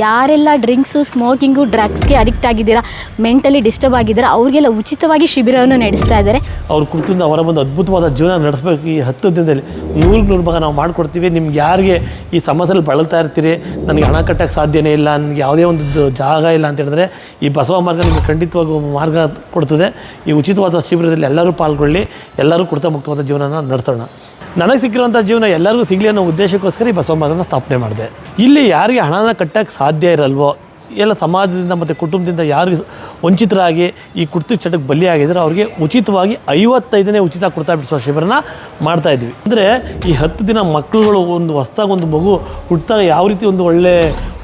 ಯಾರೆಲ್ಲ drinks, smoking, ಡ್ರಗ್ಸ್ಗೆ addict ಆಗಿದ್ದೀರಾ, ಮೆಂಟಲಿ ಡಿಸ್ಟರ್ಬ್ ಆಗಿದ್ದೀರಾ, ಅವ್ರಿಗೆಲ್ಲ ಉಚಿತವಾಗಿ ಶಿಬಿರವನ್ನು ನಡೆಸ್ತಾ ಇದ್ದಾರೆ. ಅವ್ರ ಕುರಿತಿಂದ ಹೊರಬಂದು ಅದ್ಭುತವಾದ ಜೀವನ ನಡೆಸಬೇಕು ಈ ಹತ್ತು ದಿನದಲ್ಲಿ. ನೂರಿಗೆ ನೂರು ಭಾಗ ನಾವು ಮಾಡಿಕೊಡ್ತೀವಿ. ನಿಮ್ಗೆ ಯಾರಿಗೆ ಈ ಸಮಸ್ಯೆಯಲ್ಲಿ ಬಳಲ್ತಾ ಇರ್ತೀರಿ, ನನಗೆ ಹಣ ಕಟ್ಟಕ್ಕೆ ಸಾಧ್ಯನೇ ಇಲ್ಲ, ನನಗೆ ಯಾವುದೇ ಒಂದು ಜಾಗ ಇಲ್ಲ ಅಂತ ಹೇಳಿದ್ರೆ, ಈ ಬಸವ ಮಾರ್ಗ ನಿಮಗೆ ಖಂಡಿತವಾಗಿ ಮಾರ್ಗ ಕೊಡ್ತದೆ. ಈ ಉಚಿತವಾದ ಶಿಬಿರದಲ್ಲಿ ಎಲ್ಲರೂ ಪಾಲ್ಗೊಳ್ಳಿ, ಎಲ್ಲರೂ ಕುಡಿತ ಮುಕ್ತವಾದ ಜೀವನನ ನಡೆಸೋಣ. ನನಗೆ ಸಿಕ್ಕಿರುವಂಥ ಜೀವನ ಎಲ್ಲರಿಗೂ ಸಿಗಲಿ ಅನ್ನೋ ಉದ್ದೇಶಕ್ಕೋಸ್ಕರ ಈ ಬಸವ ಮಾರ್ಗನ ಸ್ಥಾಪನೆ ಮಾಡಿದೆ. ಇಲ್ಲಿ ಯಾರಿಗೆ ಹಣನ ಕಟ್ಟಕ್ಕೆ ಸಾಧ್ಯ ಇರಲ್ವೋ? ಎಲ್ಲ ಸಮಾಜದಿಂದ ಮತ್ತು ಕುಟುಂಬದಿಂದ ಯಾರು ವಂಚಿತರಾಗಿ ಈ ಕುರ್ತು ಚಟಕ್ಕೆ ಬಲಿಯಾಗಿದ್ದರೆ, ಅವರಿಗೆ ಉಚಿತವಾಗಿ ಐವತ್ತೈದನೇ ಉಚಿತ ಕುರ್ತಾ ಬಿಡಿಸೋ ಶಿಬಿರನ ಮಾಡ್ತಾ ಇದ್ವಿ. ಅಂದರೆ ಈ ಹತ್ತು ದಿನ ಮಕ್ಕಳುಗಳು ಒಂದು ಹೊಸ್ದಾಗಿ ಒಂದು ಮಗು ಹುಟ್ಟಿದಾಗ ಯಾವ ರೀತಿ ಒಂದು ಒಳ್ಳೆ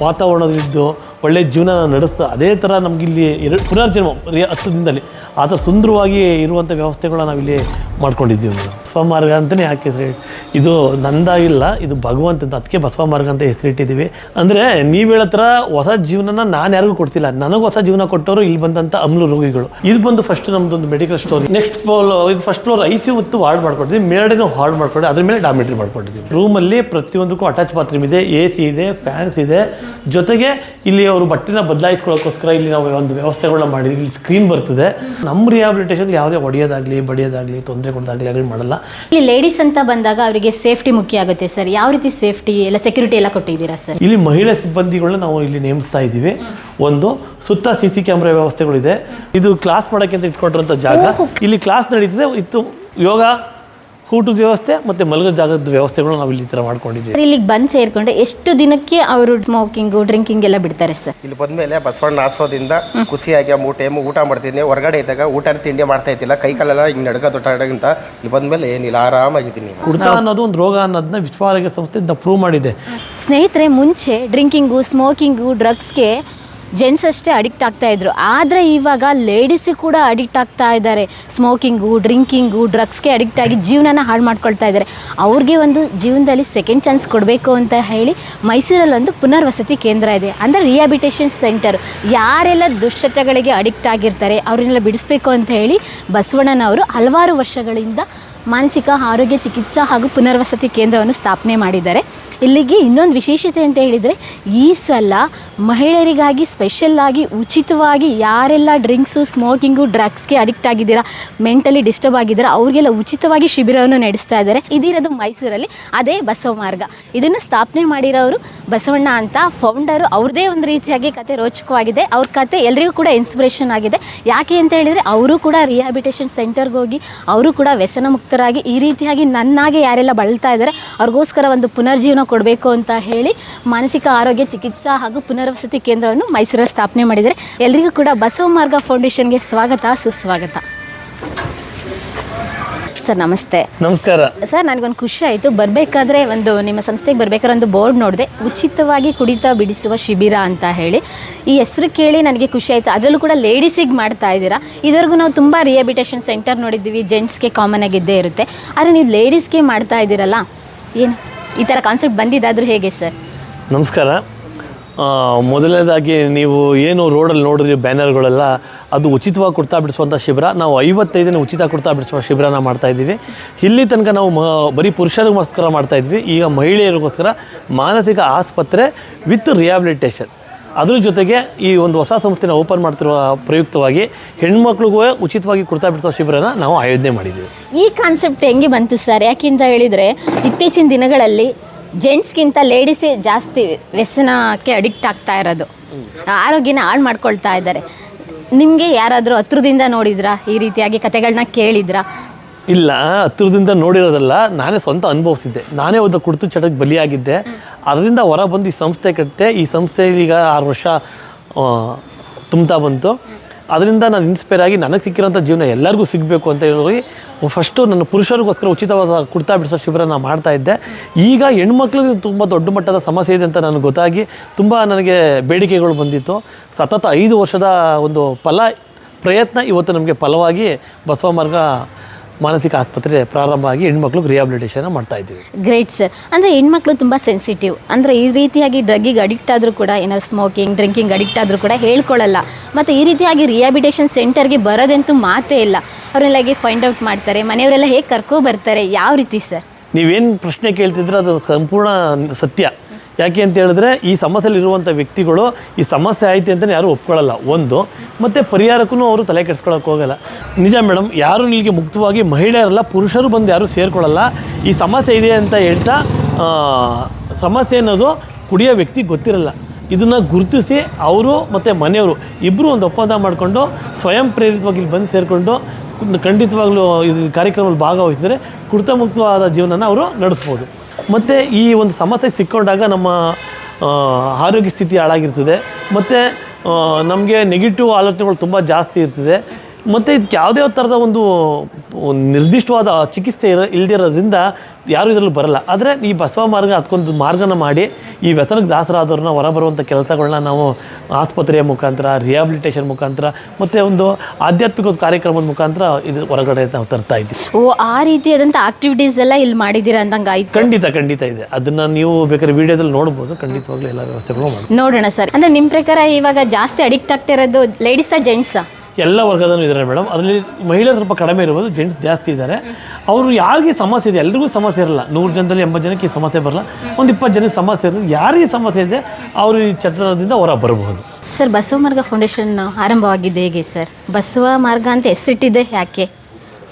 ವಾತಾವರಣದಿದ್ದು ಒಳ್ಳೆ ಜೀವನ ನಡೆಸ್ತಾ, ಅದೇ ಥರ ನಮಗಿಲ್ಲಿ ಎರಡು ಪುನರ್ಜನ್ಮ ಹತ್ತು ದಿನದಲ್ಲಿ. ಆ ಥರ ಸುಂದರವಾಗಿ ಇರುವಂಥ ವ್ಯವಸ್ಥೆಗಳನ್ನ ನಾವಿಲ್ಲಿ ಮಾಡ್ಕೊಂಡಿದ್ದೀವಿ ಬಸವ ಮಾರ್ಗ ಅಂತಲೇ ಯಾಕೆ ಹೆಸರು ಇದು ನಂದಾಗಿಲ್ಲ, ಇದು ಭಗವಂತ ಅದಕ್ಕೆ ಬಸವ ಮಾರ್ಗ ಅಂತ ಹೆಸರಿಟ್ಟಿದ್ದೀವಿ ಅಂದರೆ ನೀವು ಹೇಳತ್ರ ಹೊಸ ಜೀವನನ ನಾನು ಯಾರಿಗೂ ಕೊಡ್ತಿಲ್ಲ. ನನಗೆ ಹೊಸ ಜೀವನ ಕೊಟ್ಟವರು ಇಲ್ಲಿ ಬಂದಂಥ ಅಮ್ಲು ರೋಗಿಗಳು. ಇದು ಬಂದು ಫಸ್ಟ್ ನಮ್ಮದೊಂದು ಮೆಡಿಕಲ್ ಸ್ಟೋರಿ ನೆಕ್ಸ್ಟ್ ಫ್ಲೋರ್ ಇದು ಫಸ್ಟ್ ಫ್ಲೋರ್ ಐ ಸಿ ಮತ್ತು ವಾರ್ಡ್ ಮಾಡ್ಕೊಡ್ತೀವಿ ಮೇಲ್ಗಡೆ ವಾರ್ಡ್ ಮಾಡ್ಕೊಂಡು ಅದ್ರ ಮೇಲೆ ಡಾಮಿಟ್ರಿ ಮಾಡ್ಕೊಡ್ತೀವಿ ರೂಮಲ್ಲಿ ಪ್ರತಿಯೊಂದಕ್ಕೂ ಅಟ್ಯಾಚ್ ಬಾತ್ರೂಮ್ ಇದೆ ಎ ಸಿ ಇದೆ ಫ್ಯಾನ್ಸ್ ಇದೆ. ಜೊತೆಗೆ ಇಲ್ಲಿ ಅವರು ಬಟ್ಟೆನ ಬದಲಾಯಿಸ್ಕೊಳ್ಳೋಕ್ಕೋಸ್ಕರ ಇಲ್ಲಿ ನಾವು ಒಂದು ವ್ಯವಸ್ಥೆಗಳನ್ನ ಮಾಡಿದ್ವಿ ಇಲ್ಲಿ ಸ್ಕ್ರೀನ್ ಬರ್ತದೆ. ನಮ್ಮ ರಿಹಾಬಿಲಿಟೇಷನ್ ಯಾವುದೇ ಒಡೆಯೋದಾಗಲಿ, ಬಡಿಯೋದಾಗಲಿ ತೊಂದರೆ ಕೊಡೋದಾಗಲಿ ಆಗಲಿ ಮಾಡಲ್ಲ. ಇಲ್ಲಿ ಲೇಡೀಸ್ ಅಂತ ಬಂದಾಗ ಅವರಿಗೆ ಸೇಫ್ಟಿ ಮುಖ್ಯ ಆಗುತ್ತೆ ಸರ್. ಯಾವ ರೀತಿ ಸೇಫ್ಟಿ ಎಲ್ಲ ಸೆಕ್ಯೂರಿಟಿ ಎಲ್ಲ ಕೊಟ್ಟಿದ್ದೀರಾ ಸರ್? ಇಲ್ಲಿ ಮಹಿಳಾ ಸಿಬ್ಬಂದಿಗಳನ್ನ ನಾವು ಇಲ್ಲಿ ನೇಮಿಸ್ತಾ ಇದ್ದೀವಿ. ಒಂದು ಸುತ್ತ ಸಿ ಸಿ ಕ್ಯಾಮ್ರಾ ವ್ಯವಸ್ಥೆಗಳಿದೆ. ಇದು ಕ್ಲಾಸ್ ಮಾಡೋಕ್ಕೆ ಅಂತ ಇಟ್ಕೊಂಡಿರೋಂಥ ಜಾಗ. ಇಲ್ಲಿ ಕ್ಲಾಸ್ ನಡೀತಿದೆ. ಇತ್ತು ಯೋಗ ಊಟದ ವ್ಯವಸ್ಥೆ ಮತ್ತೆ ಮಲಗೋ ಜಾಗದ ವ್ಯವಸ್ಥೆಗಳು ನಾವು ಇಲ್ಲಿ ಥರ ಮಾಡ್ಕೊಂಡಿದ್ದೀವಿ. ಇಲ್ಲಿಗೆ ಬಂದು ಸೇರ್ಕೊಂಡ್ರೆ ಎಷ್ಟು ದಿನಕ್ಕೆ ಅವರು ಸ್ಮೋಕಿಂಗ್ ಡ್ರಿಂಕಿಂಗ್ ಎಲ್ಲ ಬಿಡ್ತಾರೆ ಸರ್? ಇಲ್ಲಿ ಬಂದ್ಮೇಲೆ ಬಸವಣ್ಣ ಆಸೋದಿಂದ ಖುಷಿಯಾಗಿ ಮೂರು ಟೈಮ್ ಊಟ ಮಾಡ್ತಿದ್ದೀನಿ ಹೊರಗಡೆ ಇದ್ದಾಗ ಊಟ ತಿಂಡಿ ಮಾಡ್ತಾ ಇದ್ದಿಲ್ಲ. ಕೈ ಕಾಲೆಲ್ಲ ಹಿಂಗೆ ನಡ್ಕ ದೊಡ್ಡಗಿಂತ ಇಲ್ಲಿ ಬಂದ್ಮೇಲೆ ಏನಿಲ್ಲ ಆರಾಮಾಗಿದ್ದೀನಿ ಕುಡ್ತ ಅನ್ನೋದು ಒಂದು ರೋಗ ಅನ್ನೋದನ್ನ ವಿಶ್ವ ಆರೋಗ್ಯ ಸಂಸ್ಥೆ ಪ್ರೂವ್ ಮಾಡಿದೆ. ಸ್ನೇಹಿತರೆ ಮುಂಚೆ ಡ್ರಿಂಕಿಂಗು ಸ್ಮೋಕಿಂಗು ಡ್ರಗ್ಸ್ಗೆ ಜೆಂಟ್ಸ್ ಅಷ್ಟೇ ಅಡಿಕ್ಟ್ ಆಗ್ತಾ ಇದ್ರು. ಆದರೆ ಇವಾಗ ಲೇಡೀಸು ಕೂಡ ಅಡಿಕ್ಟ್ ಆಗ್ತಾ ಇದ್ದಾರೆ. ಸ್ಮೋಕಿಂಗು, ಡ್ರಿಂಕಿಂಗು, ಡ್ರಗ್ಸ್ಗೆ ಅಡಿಕ್ಟ್ ಆಗಿ ಜೀವನನ ಹಾಳು ಮಾಡ್ಕೊಳ್ತಾ ಇದ್ದಾರೆ. ಅವ್ರಿಗೆ ಒಂದು ಜೀವನದಲ್ಲಿ ಸೆಕೆಂಡ್ ಚಾನ್ಸ್ ಕೊಡಬೇಕು ಅಂತ ಹೇಳಿ ಮೈಸೂರಲ್ಲಿ ಒಂದು ಪುನರ್ವಸತಿ ಕೇಂದ್ರ ಇದೆ. ಅಂದರೆ ರಿಯಾಬಿಟೇಷನ್ ಸೆಂಟರ್ ಯಾರೆಲ್ಲ ದುಶ್ಚಟಗಳಿಗೆ ಅಡಿಕ್ಟ್ ಆಗಿರ್ತಾರೆ, ಅವ್ರನ್ನೆಲ್ಲ ಬಿಡಿಸ್ಬೇಕು ಅಂತ ಹೇಳಿ ಬಸವಣ್ಣನವರು ಹಲವಾರು ವರ್ಷಗಳಿಂದ ಮಾನಸಿಕ ಆರೋಗ್ಯ ಚಿಕಿತ್ಸಾ ಹಾಗೂ ಪುನರ್ವಸತಿ ಕೇಂದ್ರವನ್ನು ಸ್ಥಾಪನೆ ಮಾಡಿದ್ದಾರೆ. ಇಲ್ಲಿಗೆ ಇನ್ನೊಂದು ವಿಶೇಷತೆ ಅಂತ ಹೇಳಿದರೆ, ಈ ಸಲ ಮಹಿಳೆಯರಿಗಾಗಿ ಸ್ಪೆಷಲ್ ಆಗಿ ಉಚಿತವಾಗಿ ಯಾರೆಲ್ಲ ಡ್ರಿಂಕ್ಸು ಸ್ಮೋಕಿಂಗು ಡ್ರಗ್ಸ್ಗೆ ಅಡಿಕ್ಟ್ ಆಗಿದ್ದೀರಾ ಮೆಂಟಲಿ ಡಿಸ್ಟರ್ಬ್ ಆಗಿದ್ದೀರಾ, ಅವ್ರಿಗೆಲ್ಲ ಉಚಿತವಾಗಿ ಶಿಬಿರವನ್ನು ನಡೆಸ್ತಾ ಇದ್ದಾರೆ. ಇದಿರೋದು ಮೈಸೂರಲ್ಲಿ, ಅದೇ ಬಸವ ಮಾರ್ಗ. ಇದನ್ನು ಸ್ಥಾಪನೆ ಮಾಡಿರೋರು ಬಸವಣ್ಣ ಅಂತ ಫೌಂಡರು ಅವ್ರದೇ ಒಂದು ರೀತಿಯಾಗಿ ಕತೆ ರೋಚಕವಾಗಿದೆ. ಅವ್ರ ಕತೆ ಎಲ್ಲರಿಗೂ ಕೂಡ ಇನ್ಸ್ಪಿರೇಷನ್ ಆಗಿದೆ. ಯಾಕೆ ಅಂತ ಹೇಳಿದರೆ, ಅವರು ಕೂಡ ರಿಹ್ಯಾಬಿಟೇಷನ್ ಸೆಂಟರ್ಗೆ ಹೋಗಿ ಅವರು ಕೂಡ ವ್ಯಸನ ಮುಕ್ತರಾಗಿ ಈ ರೀತಿಯಾಗಿ ನನ್ನಾಗೆ ಯಾರೆಲ್ಲ ಬಳಲ್ತಾ ಇದ್ದಾರೆ, ಅವ್ರಿಗೋಸ್ಕರ ಒಂದು ಪುನರ್ಜೀವನ ಕೊಡಬೇಕು ಅಂತ ಹೇಳಿ ಮಾನಸಿಕ ಆರೋಗ್ಯ ಚಿಕಿತ್ಸಾ ಹಾಗೂ ಪುನರ್ವಸತಿ ಕೇಂದ್ರವನ್ನು ಮೈಸೂರಲ್ಲಿ ಸ್ಥಾಪನೆ ಮಾಡಿದ್ದಾರೆ. ಎಲ್ರಿಗೂ ಕೂಡ ಬಸವ ಮಾರ್ಗ ಫೌಂಡೇಶನ್ಗೆ ಸ್ವಾಗತ, ಸುಸ್ವಾಗತ. ಸರ್ ನಮಸ್ತೆ. ನಮಸ್ಕಾರ. ಸರ್ ನನಗೊಂದು ಖುಷಿ ಆಯಿತು. ಬರಬೇಕಾದ್ರೆ ಒಂದು ನಿಮ್ಮ ಸಂಸ್ಥೆಗೆ ಬರಬೇಕಾದ್ರೆ ಒಂದು ಬೋರ್ಡ್ ನೋಡಿದೆ. ಉಚಿತವಾಗಿ ಕುಡಿತ ಬಿಡಿಸುವ ಶಿಬಿರ ಅಂತ ಹೇಳಿ. ಈ ಹೆಸರು ಕೇಳಿ ನನಗೆ ಖುಷಿ ಆಯಿತು. ಅದರಲ್ಲೂ ಕೂಡ ಲೇಡೀಸಿಗೆ ಮಾಡ್ತಾ ಇದ್ದೀರಾ? ಇದುವರೆಗೂ ನಾವು ತುಂಬ ರಿಹಾಬಿಟೇಷನ್ ಸೆಂಟರ್ ನೋಡಿದ್ದೀವಿ. ಜೆಂಟ್ಸ್ಗೆ ಕಾಮನ್ ಆಗಿ ಇದ್ದೇ ಇರುತ್ತೆ. ಆದರೆ ನೀವು ಲೇಡೀಸ್ಗೆ ಮಾಡ್ತಾ ಇದ್ದೀರಲ್ಲ? ಏನು? ಈ ಥರ ಕಾನ್ಸೆಪ್ಟ್ ಬಂದಿದ್ದಾದರೂ ಹೇಗೆ ಸರ್? ನಮಸ್ಕಾರ. ಮೊದಲನೇದಾಗಿ ನೀವು ಏನು ರೋಡಲ್ಲಿ ನೋಡಿದ್ರಿ ಬ್ಯಾನರ್ಗಳೆಲ್ಲ, ಅದು ಉಚಿತವಾಗಿ ಕುರ್ತಾ ಬಿಡಿಸುವಂಥ ಶಿಬಿರ. ನಾವು ಐವತ್ತೈದನೇ ಉಚಿತ ಕುರ್ತಾ ಬಿಡಿಸುವ ಶಿಬಿರನ ಮಾಡ್ತಾ ಇದ್ದೀವಿ. ಇಲ್ಲಿ ತನಕ ನಾವು ಮ, ಬರೀ ಪುರುಷರಿಗೋಸ್ಕರ ಮಾಡ್ತಾ ಇದ್ವಿ. ಈಗ ಮಹಿಳೆಯರಿಗೋಸ್ಕರ ಮಾನಸಿಕ ಆಸ್ಪತ್ರೆ ವಿತ್ ರಿಯಾಬಿಲಿಟೇಷನ್ ಅದ್ರ ಜೊತೆಗೆ ಈ ಒಂದು ಹೊಸ ಸಂಸ್ಥೆನ ಓಪನ್ ಮಾಡ್ತಿರುವ ಪ್ರಯುಕ್ತವಾಗಿ ಹೆಣ್ಮಕ್ಳಿಗೂ ಉಚಿತವಾಗಿ ಕುರ್ತಾ ಬಿಡಿಸೋ ಶಿಬಿರನ ನಾವು ಆಯೋಜನೆ ಮಾಡಿದ್ದೀವಿ. ಈ ಕಾನ್ಸೆಪ್ಟ್ ಹೆಂಗೆ ಬಂತು ಸರ್ ಯಾಕೆಂತ ಹೇಳಿದರೆ, ಇತ್ತೀಚಿನ ದಿನಗಳಲ್ಲಿ ಜೆಂಟ್ಸ್ಗಿಂತ ಲೇಡೀಸೇ ಜಾಸ್ತಿ ವ್ಯಸನಕ್ಕೆ ಅಡಿಕ್ಟ್ ಆಗ್ತಾ ಇರೋದು. ಆರೋಗ್ಯನ ಹಾಳು ಮಾಡ್ಕೊಳ್ತಾ ಇದ್ದಾರೆ. ನಿಮಗೆ ಯಾರಾದರೂ ಹತ್ರದಿಂದ ನೋಡಿದ್ರಾ? ಈ ರೀತಿಯಾಗಿ ಕತೆಗಳನ್ನ ಕೇಳಿದ್ರಾ? ಇಲ್ಲ ಹತ್ತಿರದಿಂದ ನೋಡಿರೋದಲ್ಲ, ನಾನೇ ಸ್ವಂತ ಅನುಭವಿಸಿದ್ದೆ. ನಾನೇ ಒಂದು ಕುಡಿತು ಚಟಕ್ಕೆ ಬಲಿಯಾಗಿದ್ದೆ. ಅದರಿಂದ ಹೊರ ಬಂದು ಈ ಸಂಸ್ಥೆ ಕಟ್ಟಿದೆ ಈ ಸಂಸ್ಥೆ ಈಗ ಆರು ವರ್ಷ ತುಂಬ್ತಾ ಬಂತು. ಅದರಿಂದ ನಾನು ಇನ್ಸ್ಪೈರ್ ಆಗಿ ನನಗೆ ಸಿಕ್ಕಿರೋಂಥ ಜೀವನ ಎಲ್ಲರಿಗೂ ಸಿಗಬೇಕು ಅಂತ ಹೇಳಿ ಫಸ್ಟು ನನ್ನ ಪುರುಷರಿಗೋಸ್ಕರ ಉಚಿತವಾದ ಕುರ್ತಾ ಬಿಡಿಸೋ ಶಿಬಿರ ನಾನು ಮಾಡ್ತಾ ಇದ್ದೆ. ಈಗ ಹೆಣ್ಮಕ್ಳಿಗೆ ತುಂಬ ದೊಡ್ಡ ಮಟ್ಟದ ಸಮಸ್ಯೆ ಇದೆ ಅಂತ ನನಗೆ ಗೊತ್ತಾಗಿ ತುಂಬ ನನಗೆ ಬೇಡಿಕೆಗಳು ಬಂದಿತ್ತು. ಸತತ ಐದು ವರ್ಷದ ಒಂದು ಫಲ ಪ್ರಯತ್ನ ಇವತ್ತು ನಮಗೆ ಫಲವಾಗಿ ಬಸವ ಮಾರ್ಗ ಮಾನಸಿಕ ಆಸ್ಪತ್ರೆ ಪ್ರಾರಂಭ ಆಗಿ ಹೆಣ್ಮಕ್ಳಿಗೆ ರಿಹಾಬಿಲಿಟೇಷನ್ ಮಾಡ್ತಾ ಇದ್ದೀವಿ. ಗ್ರೇಟ್ ಸರ್ ಅಂದರೆ ಹೆಣ್ಮಕ್ಳು ತುಂಬ ಸೆನ್ಸಿಟಿವ್ ಅಂದರೆ ಈ ರೀತಿಯಾಗಿ ಡ್ರಗ್ಗಿಗೆ ಅಡಿಕ್ಟ್ ಆದರೂ ಕೂಡ ಏನಾದ್ರು ಸ್ಮೋಕಿಂಗ್ ಡ್ರಿಂಕಿಂಗ್ ಅಡಿಕ್ಟ್ ಆದರೂ ಕೂಡ ಹೇಳ್ಕೊಳ್ಳಲ್ಲ ಮತ್ತು ಈ ರೀತಿಯಾಗಿ ರಿಹಾಬಿಟೇಷನ್ ಸೆಂಟರ್ಗೆ ಬರೋದಂತೂ ಮಾತೇ ಇಲ್ಲ. ಅವರೆಲ್ಲಾಗಿ ಫೈಂಡ್ ಔಟ್ ಮಾಡ್ತಾರೆ ಮನೆಯವರೆಲ್ಲ ಹೇಗೆ ಕರ್ಕೊ ಬರ್ತಾರೆ ಯಾವ ರೀತಿ ಸರ್ ನೀವೇನು ಪ್ರಶ್ನೆ ಕೇಳ್ತಿದ್ರೆ ಅದು ಸಂಪೂರ್ಣ ಸತ್ಯ. ಯಾಕೆ ಅಂತ ಹೇಳಿದ್ರೆ ಈ ಸಮಸ್ಯೆಯಲ್ಲಿರುವಂಥ ವ್ಯಕ್ತಿಗಳು ಈ ಸಮಸ್ಯೆ ಆಯಿತು ಅಂತಲೇ ಯಾರೂ ಒಪ್ಕೊಳ್ಳಲ್ಲ. ಒಂದು, ಮತ್ತು ಪರಿಹಾರಕ್ಕೂ ಅವರು ತಲೆ ಕೆಡ್ಸ್ಕೊಳಕ್ಕೆ ಹೋಗಲ್ಲ. ನಿಜ ಮೇಡಮ್, ಯಾರು ಇಲ್ಲಿಗೆ ಮುಕ್ತವಾಗಿ ಮಹಿಳೆಯರಲ್ಲ, ಪುರುಷರು ಬಂದು ಯಾರೂ ಸೇರ್ಕೊಳ್ಳಲ್ಲ. ಈ ಸಮಸ್ಯೆ ಇದೆ ಅಂತ ಹೇಳ್ತಾ ಸಮಸ್ಯೆ ಅನ್ನೋದು ಕುಡಿಯೋ ವ್ಯಕ್ತಿ ಗೊತ್ತಿರಲ್ಲ. ಇದನ್ನು ಗುರುತಿಸಿ ಅವರು ಮತ್ತು ಮನೆಯವರು ಇಬ್ಬರು ಒಂದು ಒಪ್ಪಂದ ಮಾಡಿಕೊಂಡು ಸ್ವಯಂ ಪ್ರೇರಿತವಾಗಿ ಇಲ್ಲಿ ಬಂದು ಸೇರಿಕೊಂಡು ಖಂಡಿತವಾಗ್ಲೂ ಇದು ಕಾರ್ಯಕ್ರಮದಲ್ಲಿ ಭಾಗವಹಿಸಿದರೆ ಕುಡಿತ ಮುಕ್ತವಾದ ಜೀವನನ ಅವರು ನಡೆಸ್ಬೋದು. ಮತ್ತು ಈ ಒಂದು ಸಮಸ್ಯೆಗೆ ಸಿಕ್ಕೊಂಡಾಗ ನಮ್ಮ ಆರೋಗ್ಯ ಸ್ಥಿತಿ ಹಾಳಾಗಿರ್ತದೆ. ಮತ್ತು ನಮಗೆ ನೆಗೆಟಿವ್ ಆಲೋಚನೆಗಳು ತುಂಬ ಜಾಸ್ತಿ ಇರ್ತದೆ. ಮತ್ತು ಇದಕ್ಕೆ ಯಾವುದೇ ಥರದ ಒಂದು ನಿರ್ದಿಷ್ಟವಾದ ಚಿಕಿತ್ಸೆ ಇರೋ ಇಲ್ದಿರೋದ್ರಿಂದ ಯಾರೂ ಇದರಲ್ಲಿ ಬರಲ್ಲ. ಆದರೆ ಈ ಬಸವ ಮಾರ್ಗ ಅದಕ್ಕೊಂದು ಮಾರ್ಗನ ಮಾಡಿ ಈ ವ್ಯಸನಕ್ಕೆ ದಾಸರಾದವ್ರನ್ನ ಹೊರಬರುವಂಥ ಕೆಲಸಗಳನ್ನ ನಾವು ಆಸ್ಪತ್ರೆಯ ಮುಖಾಂತರ ರಿಹಾಬಿಲಿಟೇಷನ್ ಮುಖಾಂತರ ಮತ್ತು ಒಂದು ಆಧ್ಯಾತ್ಮಿಕ ಒಂದು ಕಾರ್ಯಕ್ರಮದ ಮುಖಾಂತರ ಇದು ಹೊರಗಡೆ ನಾವು ತರ್ತಾ ಇದ್ದೀವಿ. ಓ ಆ ರೀತಿಯಾದಂಥ ಆಕ್ಟಿವಿಟೀಸ್ ಎಲ್ಲ ಇಲ್ಲಿ ಮಾಡಿದ್ದೀರಾ ಅಂದಂಗೆ ಆಯ್ತು ಖಂಡಿತ ಖಂಡಿತ ಇದೆ. ಅದನ್ನು ನೀವು ಬೇಕಾದ್ರೆ ವಿಡಿಯೋದಲ್ಲಿ ನೋಡ್ಬೋದು. ಖಂಡಿತವಾಗ್ಲೂ ಎಲ್ಲ ವ್ಯವಸ್ಥೆಗಳು ಮಾಡಿ ನೋಡೋಣ ಸರ್. ಅಂದರೆ ನಿಮ್ಮ ಪ್ರಕಾರ ಇವಾಗ ಜಾಸ್ತಿ ಅಡಿಕ್ಟ್ ಆಗ್ತಿರೋದು ಲೇಡೀಸಾ ಜೆಂಟ್ಸಾ ಎಲ್ಲ ವರ್ಗದಲ್ಲೂ ಇದ್ದಾರೆ ಮೇಡಮ್. ಅದರಲ್ಲಿ ಮಹಿಳೆಯರು ಸ್ವಲ್ಪ ಕಡಿಮೆ ಇರ್ಬೋದು ಜೆಂಟ್ಸ್ ಜಾಸ್ತಿ ಇದ್ದಾರೆ. ಅವರು ಯಾರಿಗೆ ಸಮಸ್ಯೆ ಇದೆ ಎಲ್ರಿಗೂ ಸಮಸ್ಯೆ ಇರಲ್ಲ. ನೂರು ಜನದಲ್ಲಿ ಎಂಬತ್ತು ಜನಕ್ಕೆ ಈ ಸಮಸ್ಯೆ ಬರಲ್ಲ. ಒಂದು ಇಪ್ಪತ್ತು ಜನಕ್ಕೆ ಸಮಸ್ಯೆ ಇರೋದು ಯಾರಿಗೆ ಸಮಸ್ಯೆ ಇದೆ ಅವರು ಈ ಚಟದಿಂದ ಹೊರ ಬರಬಹುದು. ಸರ್ ಬಸವ ಮಾರ್ಗ ಫೌಂಡೇಶನ್ ಆರಂಭವಾಗಿದ್ದು ಹೇಗೆ ಸರ್? ಬಸವ ಮಾರ್ಗ ಅಂತ ಹೆಸರಿಟ್ಟಿದೆ ಯಾಕೆ?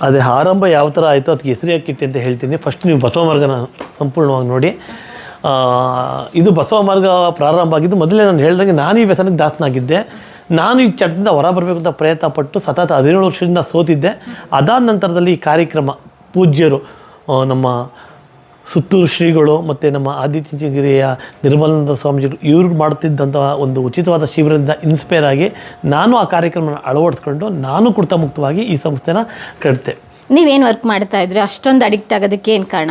ಅದೇ ಆರಂಭ ಯಾವ ಥರ ಆಯಿತು ಅದಕ್ಕೆ ಹೆಸರು ಹಾಕಿಟ್ಟಿ ಅಂತ ಹೇಳ್ತೀನಿ. ಫಸ್ಟ್ ನೀವು ಬಸವ ಮಾರ್ಗನ ಸಂಪೂರ್ಣವಾಗಿ ನೋಡಿ. ಇದು ಬಸವ ಮಾರ್ಗ ಪ್ರಾರಂಭ ಆಗಿದ್ದು ಮೊದಲೇ ನಾನು ಹೇಳ್ದಂಗೆ ನಾನು ಈ ವ್ಯಸನಕ್ಕೆ ದಾಸನಾಗಿದ್ದೆ. ನಾನು ಈ ಚಟದಿಂದ ಹೊರ ಬರಬೇಕು ಅಂತ ಪ್ರಯತ್ನ ಪಟ್ಟು ಸತತ ಹದಿನೇಳು ವರ್ಷದಿಂದ ಸೋತಿದ್ದೆ. ಅದಾದ ನಂತರದಲ್ಲಿ ಈ ಕಾರ್ಯಕ್ರಮ ಪೂಜ್ಯರು ನಮ್ಮ ಸುತ್ತೂರು ಶ್ರೀಗಳು ಮತ್ತು ನಮ್ಮ ಆದಿತ್ಯಗಿರಿಯ ನಿರ್ಮಲಾನಂದ ಸ್ವಾಮೀಜಿಗಳು, ಇವರು ಮಾಡ್ತಿದ್ದಂಥ ಒಂದು ಉಚಿತವಾದ ಶಿಬಿರದಿಂದ ಇನ್ಸ್ಪೈರ್ ಆಗಿ ನಾನು ಆ ಕಾರ್ಯಕ್ರಮನ ಅಳವಡಿಸ್ಕೊಂಡು ನಾನು ಕುಡ್ತ ಮುಕ್ತವಾಗಿ ಈ ಸಂಸ್ಥೆನ ಕಟ್ತೆ ನೀವೇನು ವರ್ಕ್ ಮಾಡ್ತಾ ಇದ್ರಿ? ಅಷ್ಟೊಂದು ಅಡಿಕ್ಟ್ ಆಗೋದಕ್ಕೆ ಏನು ಕಾರಣ?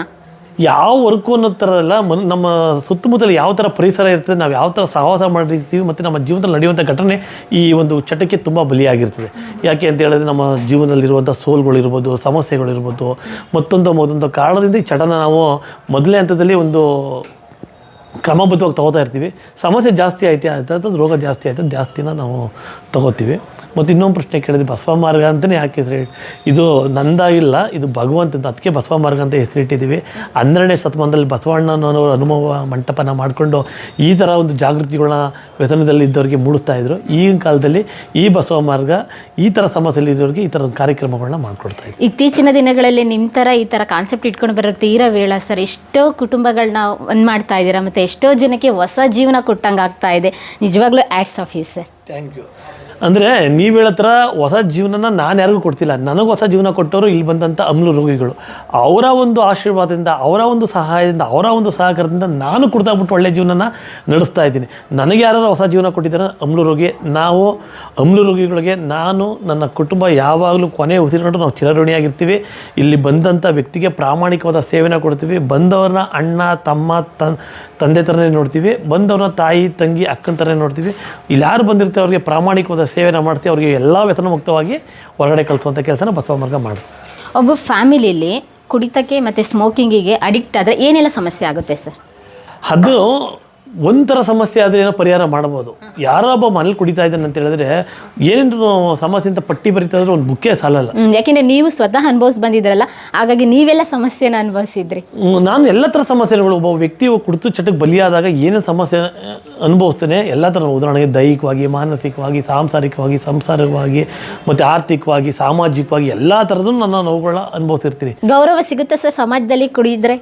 ಯಾವ ವರ್ಕು ಅನ್ನೋ ಥರ ಅಲ್ಲ ಮನ್, ನಮ್ಮ ಸುತ್ತಮುತ್ತಲು ಯಾವ ಥರ ಪರಿಸರ ಇರ್ತದೆ, ನಾವು ಯಾವ ಥರ ಸಹವಾಸ ಮಾಡಿರ್ತೀವಿ ಮತ್ತು ನಮ್ಮ ಜೀವನದಲ್ಲಿ ನಡೆಯುವಂಥ ಘಟನೆ ಈ ಒಂದು ಚಟಕ್ಕೆ ತುಂಬ ಬಲಿಯಾಗಿರ್ತದೆ. ಯಾಕೆ ಅಂತ ಹೇಳಿದ್ರೆ ನಮ್ಮ ಜೀವನದಲ್ಲಿರುವಂಥ ಸೋಲ್ಗಳಿರ್ಬೋದು, ಸಮಸ್ಯೆಗಳಿರ್ಬೋದು, ಮತ್ತೊಂದು ಮತ್ತೊಂದು ಕಾರಣದಿಂದ ಈ ಚಟನ ನಾವು ಮೊದಲನೇ ಹಂತದಲ್ಲಿ ಒಂದು ಕ್ರಮಬದ್ಧವಾಗಿ ತಗೋತಾ ಇರ್ತೀವಿ. ಸಮಸ್ಯೆ ಜಾಸ್ತಿ ಆಯ್ತು ಅಂತಂದ್ರೆ ರೋಗ ಜಾಸ್ತಿ ಆಯ್ತು ಜಾಸ್ತಿನ ನಾವು ತಗೋತೀವಿ. ಮತ್ತು ಇನ್ನೊಂದು ಪ್ರಶ್ನೆ ಕೇಳಿದೆ ಬಸವ ಮಾರ್ಗ ಅಂತಲೇ ಯಾಕೆ ಹೆಸರು ಇದು ನಂದಾಗಿಲ್ಲ ಇದು ಭಗವಂತದ್ದು ಅದಕ್ಕೆ ಬಸವ ಮಾರ್ಗ ಅಂತ ಹೆಸರಿಟ್ಟಿದ್ದೀವಿ ಹನ್ನೆರಡನೇ ಶತಮಾನದಲ್ಲಿ ಬಸವಣ್ಣನವರು ಅನುಭವ ಮಂಟಪನ ಮಾಡಿಕೊಂಡು ಈ ಥರ ಒಂದು ಜಾಗೃತಿಗಳನ್ನ ವ್ಯಸನದಲ್ಲಿ ಇದ್ದವರಿಗೆ ಮೂಡಿಸ್ತಾ ಇದ್ರು. ಈಗಿನ ಕಾಲದಲ್ಲಿ ಈ ಬಸವ ಮಾರ್ಗ ಈ ಥರ ಸಮಸ್ಯೆಯಲ್ಲಿ ಇದ್ದವರಿಗೆ ಈ ಥರ ಕಾರ್ಯಕ್ರಮಗಳನ್ನ ಮಾಡಿಕೊಡ್ತಾ ಇದ್ದೀವಿ ಇತ್ತೀಚಿನ ದಿನಗಳಲ್ಲಿ ನಿಮ್ಮ ಥರ ಈ ಥರ ಕಾನ್ಸೆಪ್ಟ್ ಇಟ್ಕೊಂಡು ಬರೋ ತೀರಾ ವಿರಳ ಸರ್. ಎಷ್ಟೋ ಕುಟುಂಬಗಳನ್ನ ಒಂದು ಮಾಡ್ತಾ ಇದ್ದೀರಾ ಮತ್ತು ಎಷ್ಟೋ ಜನಕ್ಕೆ ಹೊಸ ಜೀವನ ಕೊಟ್ಟಂಗೆ ಆಗ್ತಾ ಇದೆ. ನಿಜವಾಗ್ಲೂ hats off you sir thank you ಅಂದರೆ ನೀವು ಹೇಳತ್ರ ಹೊಸ ಜೀವನನ ನಾನು ಯಾರಿಗೂ ಕೊಡ್ತಿಲ್ಲ. ನನಗೆ ಹೊಸ ಜೀವನ ಕೊಟ್ಟವರು ಇಲ್ಲಿ ಬಂದಂಥ ಅಮ್ಲು ರೋಗಿಗಳು. ಅವರ ಒಂದು ಆಶೀರ್ವಾದದಿಂದ, ಅವರ ಒಂದು ಸಹಾಯದಿಂದ, ಅವರ ಒಂದು ಸಹಕಾರದಿಂದ ನಾನು ಕೊಡ್ತಾಬಿಟ್ಟು ಒಳ್ಳೆ ಜೀವನನ ನಡೆಸ್ತಾ ಇದ್ದೀನಿ. ನನಗೆ ಯಾರು ಹೊಸ ಜೀವನ ಕೊಟ್ಟಿದ್ದಾರೆ ಅಮ್ಲು ರೋಗಿ, ನಾವು ಅಮ್ಲು ರೋಗಿಗಳಿಗೆ ನಾನು, ನನ್ನ ಕುಟುಂಬ ಯಾವಾಗಲೂ ಕೊನೆ ಉಸಿರಿಕೊಂಡು ನಾವು ಚಿರಋಣಿಯಾಗಿರ್ತೀವಿ. ಇಲ್ಲಿ ಬಂದಂಥ ವ್ಯಕ್ತಿಗೆ ಪ್ರಾಮಾಣಿಕವಾದ ಸೇವೆನ ಕೊಡ್ತೀವಿ. ಬಂದವ್ರನ್ನ ಅಣ್ಣ, ತಮ್ಮ ತಂದೆ ಥರನೇ ನೋಡ್ತೀವಿ. ಬಂದವ್ರನ್ನ ತಾಯಿ, ತಂಗಿ, ಅಕ್ಕನ ಥರನೇ ನೋಡ್ತೀವಿ. ಇಲ್ಲಿ ಯಾರು ಬಂದಿರ್ತಾರೆ ಅವ್ರಿಗೆ ಪ್ರಾಮಾಣಿಕವಾದ ಸೇವೆನ ಮಾಡ್ತೀವಿ ಅವ್ರಿಗೆ ಎಲ್ಲ ವೇತನ ಮುಕ್ತವಾಗಿ ಹೊರಗಡೆ ಕಳಿಸುವಂಥ ಕೆಲಸನ ಬಸವ ಮಾರ್ಗ ಮಾಡ್ತೀವಿ ಒಬ್ಬ ಫ್ಯಾಮಿಲಿಯಲ್ಲಿ ಕುಡಿತಕ್ಕೆ ಮತ್ತು ಸ್ಮೋಕಿಂಗಿಗೆ ಅಡಿಕ್ಟ್ ಆದರೆ ಏನೆಲ್ಲ ಸಮಸ್ಯೆ ಆಗುತ್ತೆ ಸರ್? ಅದು ಒಂಥರ ಸಮಸ್ಯೆ ಆದರೆ ಏನೋ ಪರಿಹಾರ ಮಾಡ್ಬೋದು. ಯಾರೋ ಒಬ್ಬ ಮನೇಲಿ ಕುಡಿತಾ ಇದ್ದಾನೆ ಅಂತ ಹೇಳಿದ್ರೆ ಏನೇನು ಸಮಸ್ಯೆ ಅಂತ ಪಟ್ಟಿ ಬರೀತಾ ಇದ್ರೆ ಒಂದು ಬುಕ್ಕೇ ಸಾಲಲ್ಲ. ಯಾಕೆಂದ್ರೆ ನೀವು ಸ್ವತಃ ಅನುಭವಿಸಿ ಬಂದಿದ್ರಲ್ಲ ಹಾಗಾಗಿ ನೀವೆಲ್ಲ ಸಮಸ್ಯೆನ ಅನುಭವಿಸಿದ್ರಿ. ನಾನು ಎಲ್ಲ ಥರ ಸಮಸ್ಯೆಗಳು ಒಬ್ಬ ವ್ಯಕ್ತಿ ಕುಡಿತು ಚಟಕ್ಕೆ ಬಲಿಯಾದಾಗ ಏನೇನು ಸಮಸ್ಯೆ ಅನುಭವಿಸ್ತೇನೆ ಅನುಭವಿಸ್ತಾನೆ ಎಲ್ಲ ಥರ ಉದಾಹರಣೆಗೆ ದೈಹಿಕವಾಗಿ ಮಾನಸಿಕವಾಗಿ ಸಾಂಸಾರಿಕವಾಗಿ ಸಂಸಾರವಾಗಿ ಮತ್ತು ಆರ್ಥಿಕವಾಗಿ ಸಾಮಾಜಿಕವಾಗಿ ಎಲ್ಲ ಥರದ್ದು ನನ್ನ ನೋವುಗಳನ್ನ ಅನುಭವಿಸಿರ್ತೀನಿ. ಗೌರವ ಸಿಗುತ್ತೆ ಸರ್ ಸಮಾಜದಲ್ಲಿ ಕುಡಿದ್ರೆ?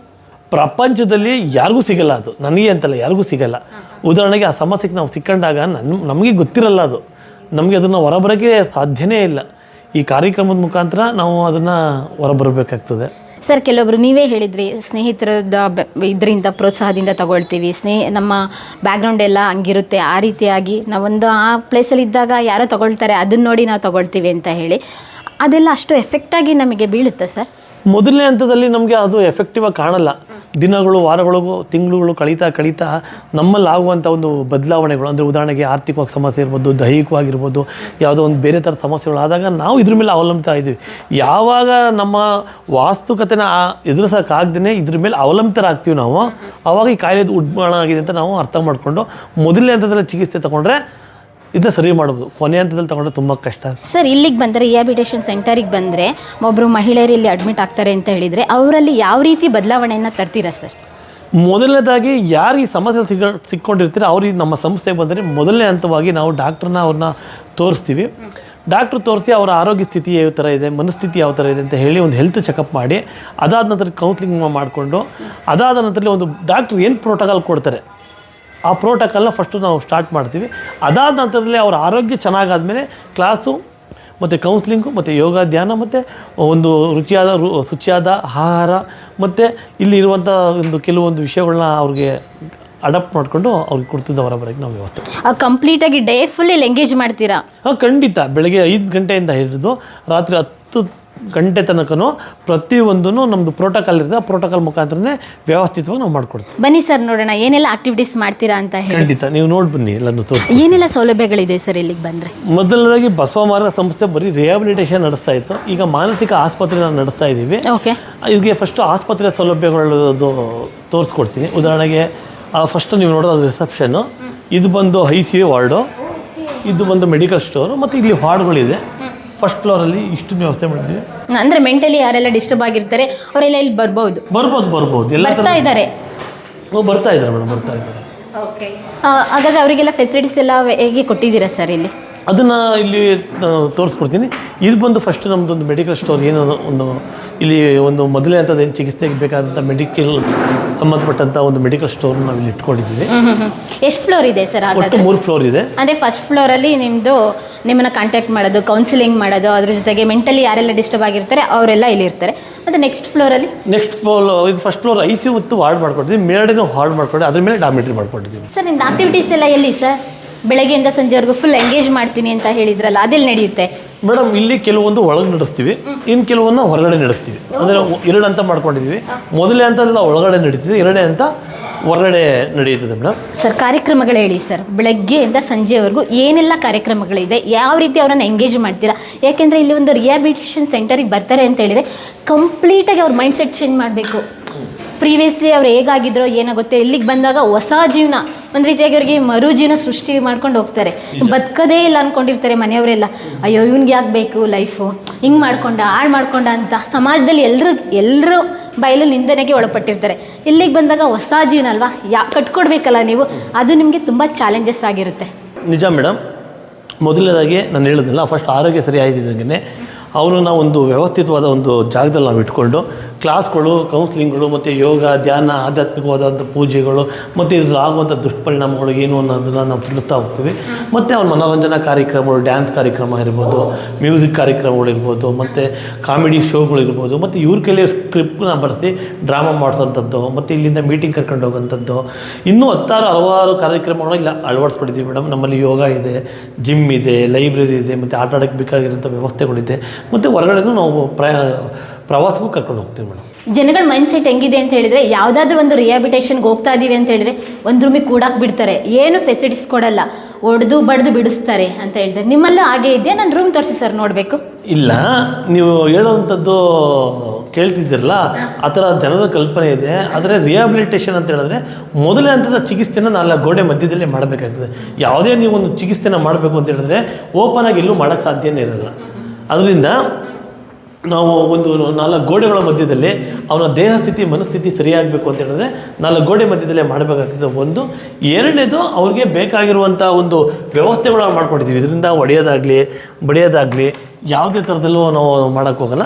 ಪ್ರಪಂಚದಲ್ಲಿ ಯಾರಿಗೂ ಸಿಗಲ್ಲ ಅದು. ನನಗೆ ಅಂತಲ್ಲ, ಯಾರಿಗೂ ಸಿಗಲ್ಲ. ಉದಾಹರಣೆಗೆ ಆ ಸಮಸ್ಯೆಗೆ ನಾವು ಸಿಕ್ಕಂಡಾಗ ನನ್ನ ನಮಗೆ ಗೊತ್ತಿರಲ್ಲ ಅದು. ನಮಗೆ ಅದನ್ನು ಹೊರಬರೋಕ್ಕೆ ಸಾಧ್ಯನೇ ಇಲ್ಲ. ಈ ಕಾರ್ಯಕ್ರಮದ ಮುಖಾಂತರ ನಾವು ಅದನ್ನು ಹೊರಬರಬೇಕಾಗ್ತದೆ. ಸರ್, ಕೆಲವೊಬ್ರು ನೀವೇ ಹೇಳಿದ್ರಿ ಸ್ನೇಹಿತರದ ಇದರಿಂದ ಪ್ರೋತ್ಸಾಹದಿಂದ ತಗೊಳ್ತೀವಿ. ಸ್ನೇಹ, ನಮ್ಮ ಬ್ಯಾಕ್ಗ್ರೌಂಡ್ ಎಲ್ಲ ಹಂಗಿರುತ್ತೆ. ಆ ರೀತಿಯಾಗಿ ನಾವೊಂದು ಆ ಪ್ಲೇಸಲ್ಲಿ ಇದ್ದಾಗ ಯಾರೋ ತಗೊಳ್ತಾರೆ, ಅದನ್ನ ನೋಡಿ ನಾವು ತಗೊಳ್ತೀವಿ ಅಂತ ಹೇಳಿ. ಅದೆಲ್ಲ ಅಷ್ಟು ಎಫೆಕ್ಟಾಗಿ ನಮಗೆ ಬೀಳುತ್ತಾ ಸರ್? ಮೊದಲನೇ ಹಂತದಲ್ಲಿ ನಮಗೆ ಅದು ಎಫೆಕ್ಟಿವ್ ಆಗಿ ಕಾಣಲ್ಲ. ದಿನಗಳು, ವಾರಗಳು, ತಿಂಗಳುಗಳು ಕಳೀತಾ ಕಳೀತಾ ನಮ್ಮಲ್ಲಿ ಆಗುವಂಥ ಒಂದು ಬದಲಾವಣೆಗಳು, ಅಂದರೆ ಉದಾಹರಣೆಗೆ ಆರ್ಥಿಕವಾಗಿ ಸಮಸ್ಯೆ ಇರ್ಬೋದು, ದೈಹಿಕವಾಗಿರ್ಬೋದು, ಯಾವುದೋ ಒಂದು ಬೇರೆ ಥರದ ಸಮಸ್ಯೆಗಳು ಆದಾಗ ನಾವು ಇದ್ರ ಮೇಲೆ ಅವಲಂಬಿತ ಇದ್ದೀವಿ. ಯಾವಾಗ ನಮ್ಮ ವಾಸ್ತುಕತೆನ ಎದುರಿಸೋಕ್ಕಾಗ್ದೇ ಇದ್ರ ಮೇಲೆ ಅವಲಂಬಿತರಾಗ್ತೀವಿ ನಾವು ಆವಾಗ ಈ ಕಾಯಿಲೆ ಉಡ್ಬಣ ಆಗಿದೆ ಅಂತ ನಾವು ಅರ್ಥ ಮಾಡಿಕೊಂಡು ಮೊದಲನೇ ಹಂತದಲ್ಲಿ ಚಿಕಿತ್ಸೆ ತಗೊಂಡ್ರೆ ಇದನ್ನ ಸರಿ ಮಾಡ್ಬೋದು ಕೊನೆ ಹಂತದಲ್ಲಿ ತಗೊಂಡ್ರೆ ತುಂಬ ಕಷ್ಟ ಸರ್ ಇಲ್ಲಿಗೆ ಬಂದರೆ ರಿಹಾಬಿಟೇಷನ್ ಸೆಂಟರಿಗೆ ಬಂದರೆ ಒಬ್ಬರು ಮಹಿಳೆಯರು ಇಲ್ಲಿ ಅಡ್ಮಿಟ್ ಆಗ್ತಾರೆ ಅಂತ ಹೇಳಿದರೆ ಅವರಲ್ಲಿ ಯಾವ ರೀತಿ ಬದಲಾವಣೆಯನ್ನು ತರ್ತೀರಾ ಸರ್? ಮೊದಲನೇದಾಗಿ ಯಾರು ಈ ಸಮಸ್ಯೆ ಸಿಗ ಸಿಕ್ಕೊಂಡಿರ್ತೀರೋ ಅವ್ರಿಗೆ ನಮ್ಮ ಸಂಸ್ಥೆಗೆ ಬಂದರೆ ಮೊದಲನೇ ಹಂತವಾಗಿ ನಾವು ಡಾಕ್ಟ್ರನ್ನ ಅವ್ರನ್ನ ತೋರಿಸ್ತೀವಿ. ಡಾಕ್ಟ್ರು ತೋರಿಸಿ ಅವರ ಆರೋಗ್ಯ ಸ್ಥಿತಿ ಯಾವ ಥರ ಇದೆ ಮನಸ್ಥಿತಿ ಯಾವ ಥರ ಇದೆ ಅಂತ ಹೇಳಿ ಒಂದು ಹೆಲ್ತ್ ಚೆಕಪ್ ಮಾಡಿ ಅದಾದ ನಂತರ ಕೌನ್ಸಿಲಿಂಗ್ ಮಾಡಿಕೊಂಡು ಅದಾದ ನಂತರ ಒಂದು ಡಾಕ್ಟ್ರು ಏನು ಪ್ರೋಟೋಕಾಲ್ ಕೊಡ್ತಾರೆ ಆ ಪ್ರೋಟೋಕಾಲ್ನ ಫಸ್ಟು ನಾವು ಸ್ಟಾರ್ಟ್ ಮಾಡ್ತೀವಿ. ಅದಾದ ನಂತರದಲ್ಲಿ ಅವರ ಆರೋಗ್ಯ ಚೆನ್ನಾಗಾದಮೇಲೆ ಕ್ಲಾಸು ಮತ್ತು ಕೌನ್ಸ್ಲಿಂಗು ಮತ್ತು ಯೋಗ ಧ್ಯಾನ ಮತ್ತು ಒಂದು ರುಚಿಯಾದ ರು ಶುಚಿಯಾದ ಆಹಾರ ಮತ್ತು ಇಲ್ಲಿರುವಂಥ ಒಂದು ಕೆಲವೊಂದು ವಿಷಯಗಳನ್ನ ಅವ್ರಿಗೆ ಅಡಾಪ್ಟ್ ಮಾಡಿಕೊಂಡು ಅವ್ರಿಗೆ ಕೊಡ್ತಿದ್ದ ಹೊರಬರಕ್ಕೆ ನಾವು ವ್ಯವಸ್ಥೆ ಕಂಪ್ಲೀಟಾಗಿ ಡೇ ಫುಲ್ ಇಲ್ಲಿ ಎಂಗೇಜ್ ಮಾಡ್ತೀರಾ? ಹಾಂ ಖಂಡಿತ. ಬೆಳಗ್ಗೆ ಐದು ಗಂಟೆಯಿಂದ ಹಿಡಿದು ರಾತ್ರಿ ಹತ್ತು ಗಂಟೆ ತನಕನೂ ಪ್ರತಿಯೊಂದೂ ನಮ್ಮದು ಪ್ರೋಟೋಕಾಲ್ ಇರುತ್ತೆ ಆ ಪ್ರೋಟೋಕಾಲ್ ಮುಖಾಂತರನೇ ವ್ಯವಸ್ಥಿತವಾಗಿ ನಾವು ಮಾಡ್ಕೊಡ್ತೀವಿ. ಬನ್ನಿ ಸರ್ ನೋಡೋಣ. ಏನೆಲ್ಲ ಆಕ್ಟಿವಿಟೀಸ್ ಮಾಡ್ತೀರಾ ಅಂತ ಹೇಳಿ. ಖಂಡಿತ. ನೀವು ನೋಡಿ ಬನ್ನಿ ಎಲ್ಲನೂ ತೋರಿಸಿ ಏನೆಲ್ಲ ಸೌಲಭ್ಯಗಳಿದೆ ಸರ್ ಇಲ್ಲಿಗೆ ಬಂದರೆ? ಮೊದಲನೇದಾಗಿ ಬಸವಮಾರ್ಗ ಸಂಸ್ಥೆ ಬರೀ ರಿಹಾಬಿಲಿಟೇಷನ್ ನಡೆಸ್ತಾ ಇತ್ತು. ಈಗ ಮಾನಸಿಕ ಆಸ್ಪತ್ರೆ ನಾವು ನಡೆಸ್ತಾ ಇದ್ದೀವಿ. ಓಕೆ. ಇದಕ್ಕೆ ಫಸ್ಟು ಆಸ್ಪತ್ರೆ ಸೌಲಭ್ಯಗಳದ್ದು ತೋರಿಸ್ಕೊಡ್ತೀನಿ. ಉದಾಹರಣೆಗೆ ಫಸ್ಟ್ ನೀವು ನೋಡೋದು ರಿಸೆಪ್ಷನ್ನು ಇದು ಬಂದು ಐ ಸಿ ವಾರ್ಡು. ಇದು ಬಂದು ಮೆಡಿಕಲ್ ಸ್ಟೋರು ಮತ್ತು ಇಲ್ಲಿ ವಾರ್ಡ್ಗಳಿದೆ. ಫಸ್ಟ್ ಫ್ಲೋರಲ್ಲಿ ಇಷ್ಟು ವ್ಯವಸ್ಥೆ ಮಾಡಿದ್ವಿ ಅಂದ್ರೆ ಮೆಂಟಲಿ ಯಾರೆಲ್ಲ ಡಿಸ್ಟರ್ಬ್ ಆಗಿರ್ತಾರೆ ಅವರೆಲ್ಲ ಇಲ್ಲಿ ಬರ್ಬೋದು? ಬರ್ಬೋದು ಬರ್ಬೋದು. ಎಲ್ಲ ಬರ್ತಾ ಇದ್ದಾರೆ? ಓ, ಬರ್ತಾ ಇದ್ದಾರೆ ಮೇಡಮ್ ಬರ್ತಾ ಇದ್ದಾರೆ. ಓಕೆ ಹಾಗಾದ್ರೆ ಅವರಿಗೆಲ್ಲ ಫೆಸಿಲಿಟೀಸ್ ಎಲ್ಲ ಹೇಗೆ ಕೊಟ್ಟಿದ್ದೀರಾ ಸರ್ ಇಲ್ಲಿ? ಅದನ್ನು ಇಲ್ಲಿ ತೋರಿಸ್ಕೊಡ್ತೀನಿ. ಇದು ಬಂದು ಫಸ್ಟ್ ನಮ್ಮದೊಂದು ಮೆಡಿಕಲ್ ಸ್ಟೋರ್ ಏನು ಒಂದು ಇಲ್ಲಿ ಒಂದು ಮೊದಲೇ ಅಂಥದ್ದು ಏನು ಚಿಕಿತ್ಸೆಗೆ ಬೇಕಾದಂಥ ಮೆಡಿಕಲ್ ಸಂಬಂಧಪಟ್ಟಂಥ ಒಂದು ಮೆಡಿಕಲ್ ಸ್ಟೋರ್ ನಾವು ಇಲ್ಲಿ ಇಟ್ಕೊಂಡಿದ್ದೀವಿ. ಎಷ್ಟು ಫ್ಲೋರ್ ಇದೆ ಸರ್ ಒಟ್ಟು ಮೂರು ಫ್ಲೋರ್ ಇದೆ. ಅಂದರೆ ಫಸ್ಟ್ ಫ್ಲೋರಲ್ಲಿ ನಿಮ್ಮದು ನಿಮ್ಮನ್ನು ಕಾಂಟ್ಯಾಕ್ಟ್ ಮಾಡೋದು ಕೌನ್ಸಿಲಿಂಗ್ ಮಾಡೋದು ಅದ್ರ ಜೊತೆಗೆ ಮೆಂಟಲಿ ಯಾರೆಲ್ಲ ಡಿಸ್ಟರ್ಬ್ ಆಗಿರ್ತಾರೆ ಅವರೆಲ್ಲ ಇಲ್ಲಿ ಇರ್ತಾರೆ. ಮತ್ತು ನೆಕ್ಸ್ಟ್ ಫ್ಲೋರಲ್ಲಿ ನೆಕ್ಸ್ಟ್ ಫ್ಲೋರ್ ಇದು ಫಸ್ಟ್ ಫ್ಲೋರ್ ಐ ಸಿ ಮತ್ತು ವಾರ್ಡ್ ಮಾಡ್ಕೊಟ್ಟಿದ್ದೀವಿ ಮೇಲ್ಗಡೆ ಹಾರ್ಡ್ ಮಾಡ್ಕೊಂಡು ಅದ್ರ ಮೇಲೆ ಡಾಮಿಟ್ರಿ ಮಾಡ್ಕೊಂಡಿದ್ದೀವಿ. ಸರ್ ನಿಮ್ದು ಆಕ್ಟಿವಿಟೀಸ್ ಎಲ್ಲ ಎಲ್ಲಿ ಸರ್? ಬೆಳಗ್ಗೆಯಿಂದ ಸಂಜೆವರೆಗೂ ಫುಲ್ ಎಂಗೇಜ್ ಮಾಡ್ತೀನಿ ಅಂತ ಹೇಳಿದ್ರಲ್ಲ ಅದೆಲ್ಲಿ ನಡೆಯುತ್ತೆ? ಮೇಡಮ್ ಇಲ್ಲಿ ಕೆಲವೊಂದು ಒಳಗೆ ನಡೆಸ್ತೀವಿ ಇನ್ನು ಕೆಲವೊಂದು ಹೊರಗಡೆ ನಡೆಸ್ತೀವಿ. ಅಂದರೆ ಎರಡು ಅಂತ ಮಾಡ್ಕೊಂಡಿದ್ದೀವಿ ಮೊದಲೇ ಹಂತದಲ್ಲ ಒಳಗಡೆ ನಡೀತಿದೆ ಎರಡನೇ ಅಂತ ಹೊರಗಡೆ ನಡೆಯುತ್ತದೆ ಮೇಡಮ್. ಸರ್ ಕಾರ್ಯಕ್ರಮಗಳು ಹೇಳಿ ಸರ್ ಬೆಳಗ್ಗೆಯಿಂದ ಸಂಜೆವರೆಗೂ ಏನೆಲ್ಲ ಕಾರ್ಯಕ್ರಮಗಳಿದೆ ಯಾವ ರೀತಿ ಅವರನ್ನು ಎಂಗೇಜ್ ಮಾಡ್ತೀರಾ? ಯಾಕೆಂದರೆ ಇಲ್ಲಿ ಒಂದು ರಿಹಾಬಿಲಿಟೇಷನ್ ಸೆಂಟರಿಗೆ ಬರ್ತಾರೆ ಅಂತ ಹೇಳಿದರೆ ಕಂಪ್ಲೀಟಾಗಿ ಅವ್ರ ಮೈಂಡ್ ಸೆಟ್ ಚೇಂಜ್ ಮಾಡಬೇಕು. ಪ್ರೀವಿಯಸ್ಲಿ ಅವ್ರು ಹೇಗಾಗಿದ್ರೋ ಏನಾಗುತ್ತೆ ಇಲ್ಲಿಗೆ ಬಂದಾಗ ಹೊಸ ಜೀವನ. ಒಂದು ರೀತಿಯಾಗಿ ಅವ್ರಿಗೆ ಮರು ಜೀವನ ಸೃಷ್ಟಿ ಮಾಡ್ಕೊಂಡು ಹೋಗ್ತಾರೆ. ಬದುಕದೇ ಇಲ್ಲ ಅಂದ್ಕೊಂಡಿರ್ತಾರೆ ಮನೆಯವರೆಲ್ಲ. ಅಯ್ಯೋ ಇವ್ನಿಗೆ ಯಾಕೆ ಬೇಕು ಲೈಫು? ಹಿಂಗೆ ಮಾಡ್ಕೊಂಡ ಹಾಳು ಮಾಡ್ಕೊಂಡ ಅಂತ ಸಮಾಜದಲ್ಲಿ ಎಲ್ಲರೂ ಎಲ್ಲರೂ ಬಯಲು ನಿಂದನೆಗೆ ಒಳಪಟ್ಟಿರ್ತಾರೆ. ಇಲ್ಲಿಗೆ ಬಂದಾಗ ಹೊಸ ಜೀವನ ಅಲ್ವಾ? ಯಾ ಕಟ್ಕೊಡ್ಬೇಕಲ್ಲ ನೀವು? ಅದು ನಿಮಗೆ ತುಂಬ ಚಾಲೆಂಜಸ್ ಆಗಿರುತ್ತೆ. ನಿಜ ಮೇಡಮ್ ಮೊದಲನೇದಾಗಿ ನಾನು ಹೇಳಿದ್ನಲ್ಲ ಫಸ್ಟ್ ಆರೋಗ್ಯ ಸರಿ ಆಯ್ತಿದ್ದಂಗೆ ನಾವು ಒಂದು ವ್ಯವಸ್ಥಿತವಾದ ಒಂದು ಜಾಗದಲ್ಲಿ ನಾವು ಇಟ್ಕೊಂಡು ಕ್ಲಾಸ್ಗಳು ಕೌನ್ಸ್ಲಿಂಗ್ಗಳು ಮತ್ತು ಯೋಗ, ಧ್ಯಾನ, ಆಧ್ಯಾತ್ಮಿಕವಾದಂಥ ಪೂಜೆಗಳು, ಮತ್ತು ಇದ್ರಲ್ಲಿ ಆಗುವಂಥ ದುಷ್ಪರಿಣಾಮಗಳು ಏನು ಅನ್ನೋದನ್ನು ನಾವು ತಿಳಿಸ್ತಾ ಹೋಗ್ತೀವಿ. ಮತ್ತು ಅವ್ರ ಮನೋರಂಜನಾ ಕಾರ್ಯಕ್ರಮಗಳು ಡ್ಯಾನ್ಸ್ ಕಾರ್ಯಕ್ರಮ ಇರ್ಬೋದು ಮ್ಯೂಸಿಕ್ ಕಾರ್ಯಕ್ರಮಗಳಿರ್ಬೋದು ಮತ್ತು ಕಾಮಿಡಿ ಶೋಗಳಿರ್ಬೋದು ಮತ್ತು ಇವ್ರ ಕೈಲಿ ಸ್ಕ್ರಿಪ್ಟ್ನ ಬರೆಸಿ ಡ್ರಾಮಾ ಮಾಡಿಸೋಂಥದ್ದು, ಮತ್ತು ಇಲ್ಲಿಂದ ಮೀಟಿಂಗ್ ಕರ್ಕೊಂಡು ಹೋಗೋಂಥದ್ದು. ಇನ್ನೂ ಹತ್ತಾರು, ಹಲವಾರು ಕಾರ್ಯಕ್ರಮಗಳನ್ನ ಇಲ್ಲ, ಅಳವಡಿಸ್ಬಿಟ್ಟಿದ್ದೀವಿ ಮೇಡಮ್. ನಮ್ಮಲ್ಲಿ ಯೋಗ ಇದೆ ಜಿಮ್ ಇದೆ ಲೈಬ್ರರಿ ಇದೆ, ಮತ್ತು ಆಟ ಆಡೋಕ್ಕೆ ಬೇಕಾಗಿರೋಂಥ ವ್ಯವಸ್ಥೆಗಳಿದೆ. ಮತ್ತು ಹೊರಗಡೆನೂ ನಾವು ಪ್ರ ಪ್ರವಾಸಕ್ಕೂ ಕರ್ಕೊಂಡು ಹೋಗ್ತೀವಿ ಮೇಡಮ್. ಜನಗಳ ಮೈಂಡ್ ಸೆಟ್ ಹೆಂಗಿದೆ ಅಂತ ಹೇಳಿದ್ರೆ ಯಾವುದಾದ್ರೂ ಒಂದು ರಿಹಾಬಿಟೇಷನ್ಗೆ ಹೋಗ್ತಾ ಇದ್ದೀವಿ ಅಂತ ಹೇಳಿದ್ರೆ ಒಂದು ರೂಮಿಗೆ ಕೂಡಕ್ಕೆ ಬಿಡ್ತಾರೆ. ಏನು ಫೆಸಿಲಿಟೀಸ್ ಕೊಡಲ್ಲ. ಒಡೆದು ಬಡ್ದು ಬಿಡಿಸ್ತಾರೆ ಅಂತ ಹೇಳಿದ್ರೆ. ನಿಮ್ಮಲ್ಲೂ ಹಾಗೆ ಇದೆಯಾ? ನಾನು ರೂಮ್ ತೋರಿಸಿ ಸರ್ ನೋಡಬೇಕು. ಇಲ್ಲ ನೀವು ಹೇಳುವಂಥದ್ದು ಕೇಳ್ತಿದ್ದಿರಲ್ಲ ಆ ಥರ ಜನರ ಕಲ್ಪನೆ ಇದೆ. ಆದರೆ ರಿಹಾಬಿಲಿಟೇಷನ್ ಅಂತ ಹೇಳಿದ್ರೆ ಮೊದಲೇ ಹಂತದ ಚಿಕಿತ್ಸೆನ ನಾಲ್ಕು ಗೋಡೆ ಮಧ್ಯದಲ್ಲೇ ಮಾಡಬೇಕಾಗ್ತದೆ. ಯಾವುದೇ ನೀವು ಒಂದು ಚಿಕಿತ್ಸೆನ ಮಾಡಬೇಕು ಅಂತ ಹೇಳಿದ್ರೆ ಓಪನ್ ಆಗಿ ಎಲ್ಲೂ ಮಾಡೋಕ್ಕೆ ಸಾಧ್ಯನೇ ಇರೋದಿಲ್ಲ. ಅದರಿಂದ ನಾವು ಒಂದು ನಾಲ್ಕು ಗೋಡೆಗಳ ಮಧ್ಯದಲ್ಲಿ ಅವನ ದೇಹ ಸ್ಥಿತಿ ಮನಸ್ಥಿತಿ ಸರಿಯಾಗಬೇಕು ಅಂತ ಹೇಳಿದ್ರೆ ನಾಲ್ಕು ಗೋಡೆ ಮಧ್ಯದಲ್ಲೇ ಮಾಡಬೇಕಾಗ್ತದೆ. ಒಂದು ಎರಡನೇದು ಅವ್ರಿಗೆ ಬೇಕಾಗಿರುವಂಥ ಒಂದು ವ್ಯವಸ್ಥೆಗಳನ್ನ ಮಾಡ್ಕೊಡ್ತೀವಿ ಇದರಿಂದ ಒಡೆಯೋದಾಗಲಿ ಬಡಿಯೋದಾಗಲಿ ಯಾವುದೇ ಥರದಲ್ಲೂ ನಾವು ಮಾಡೋಕ್ಕೆ ಹೋಗಲ್ಲ.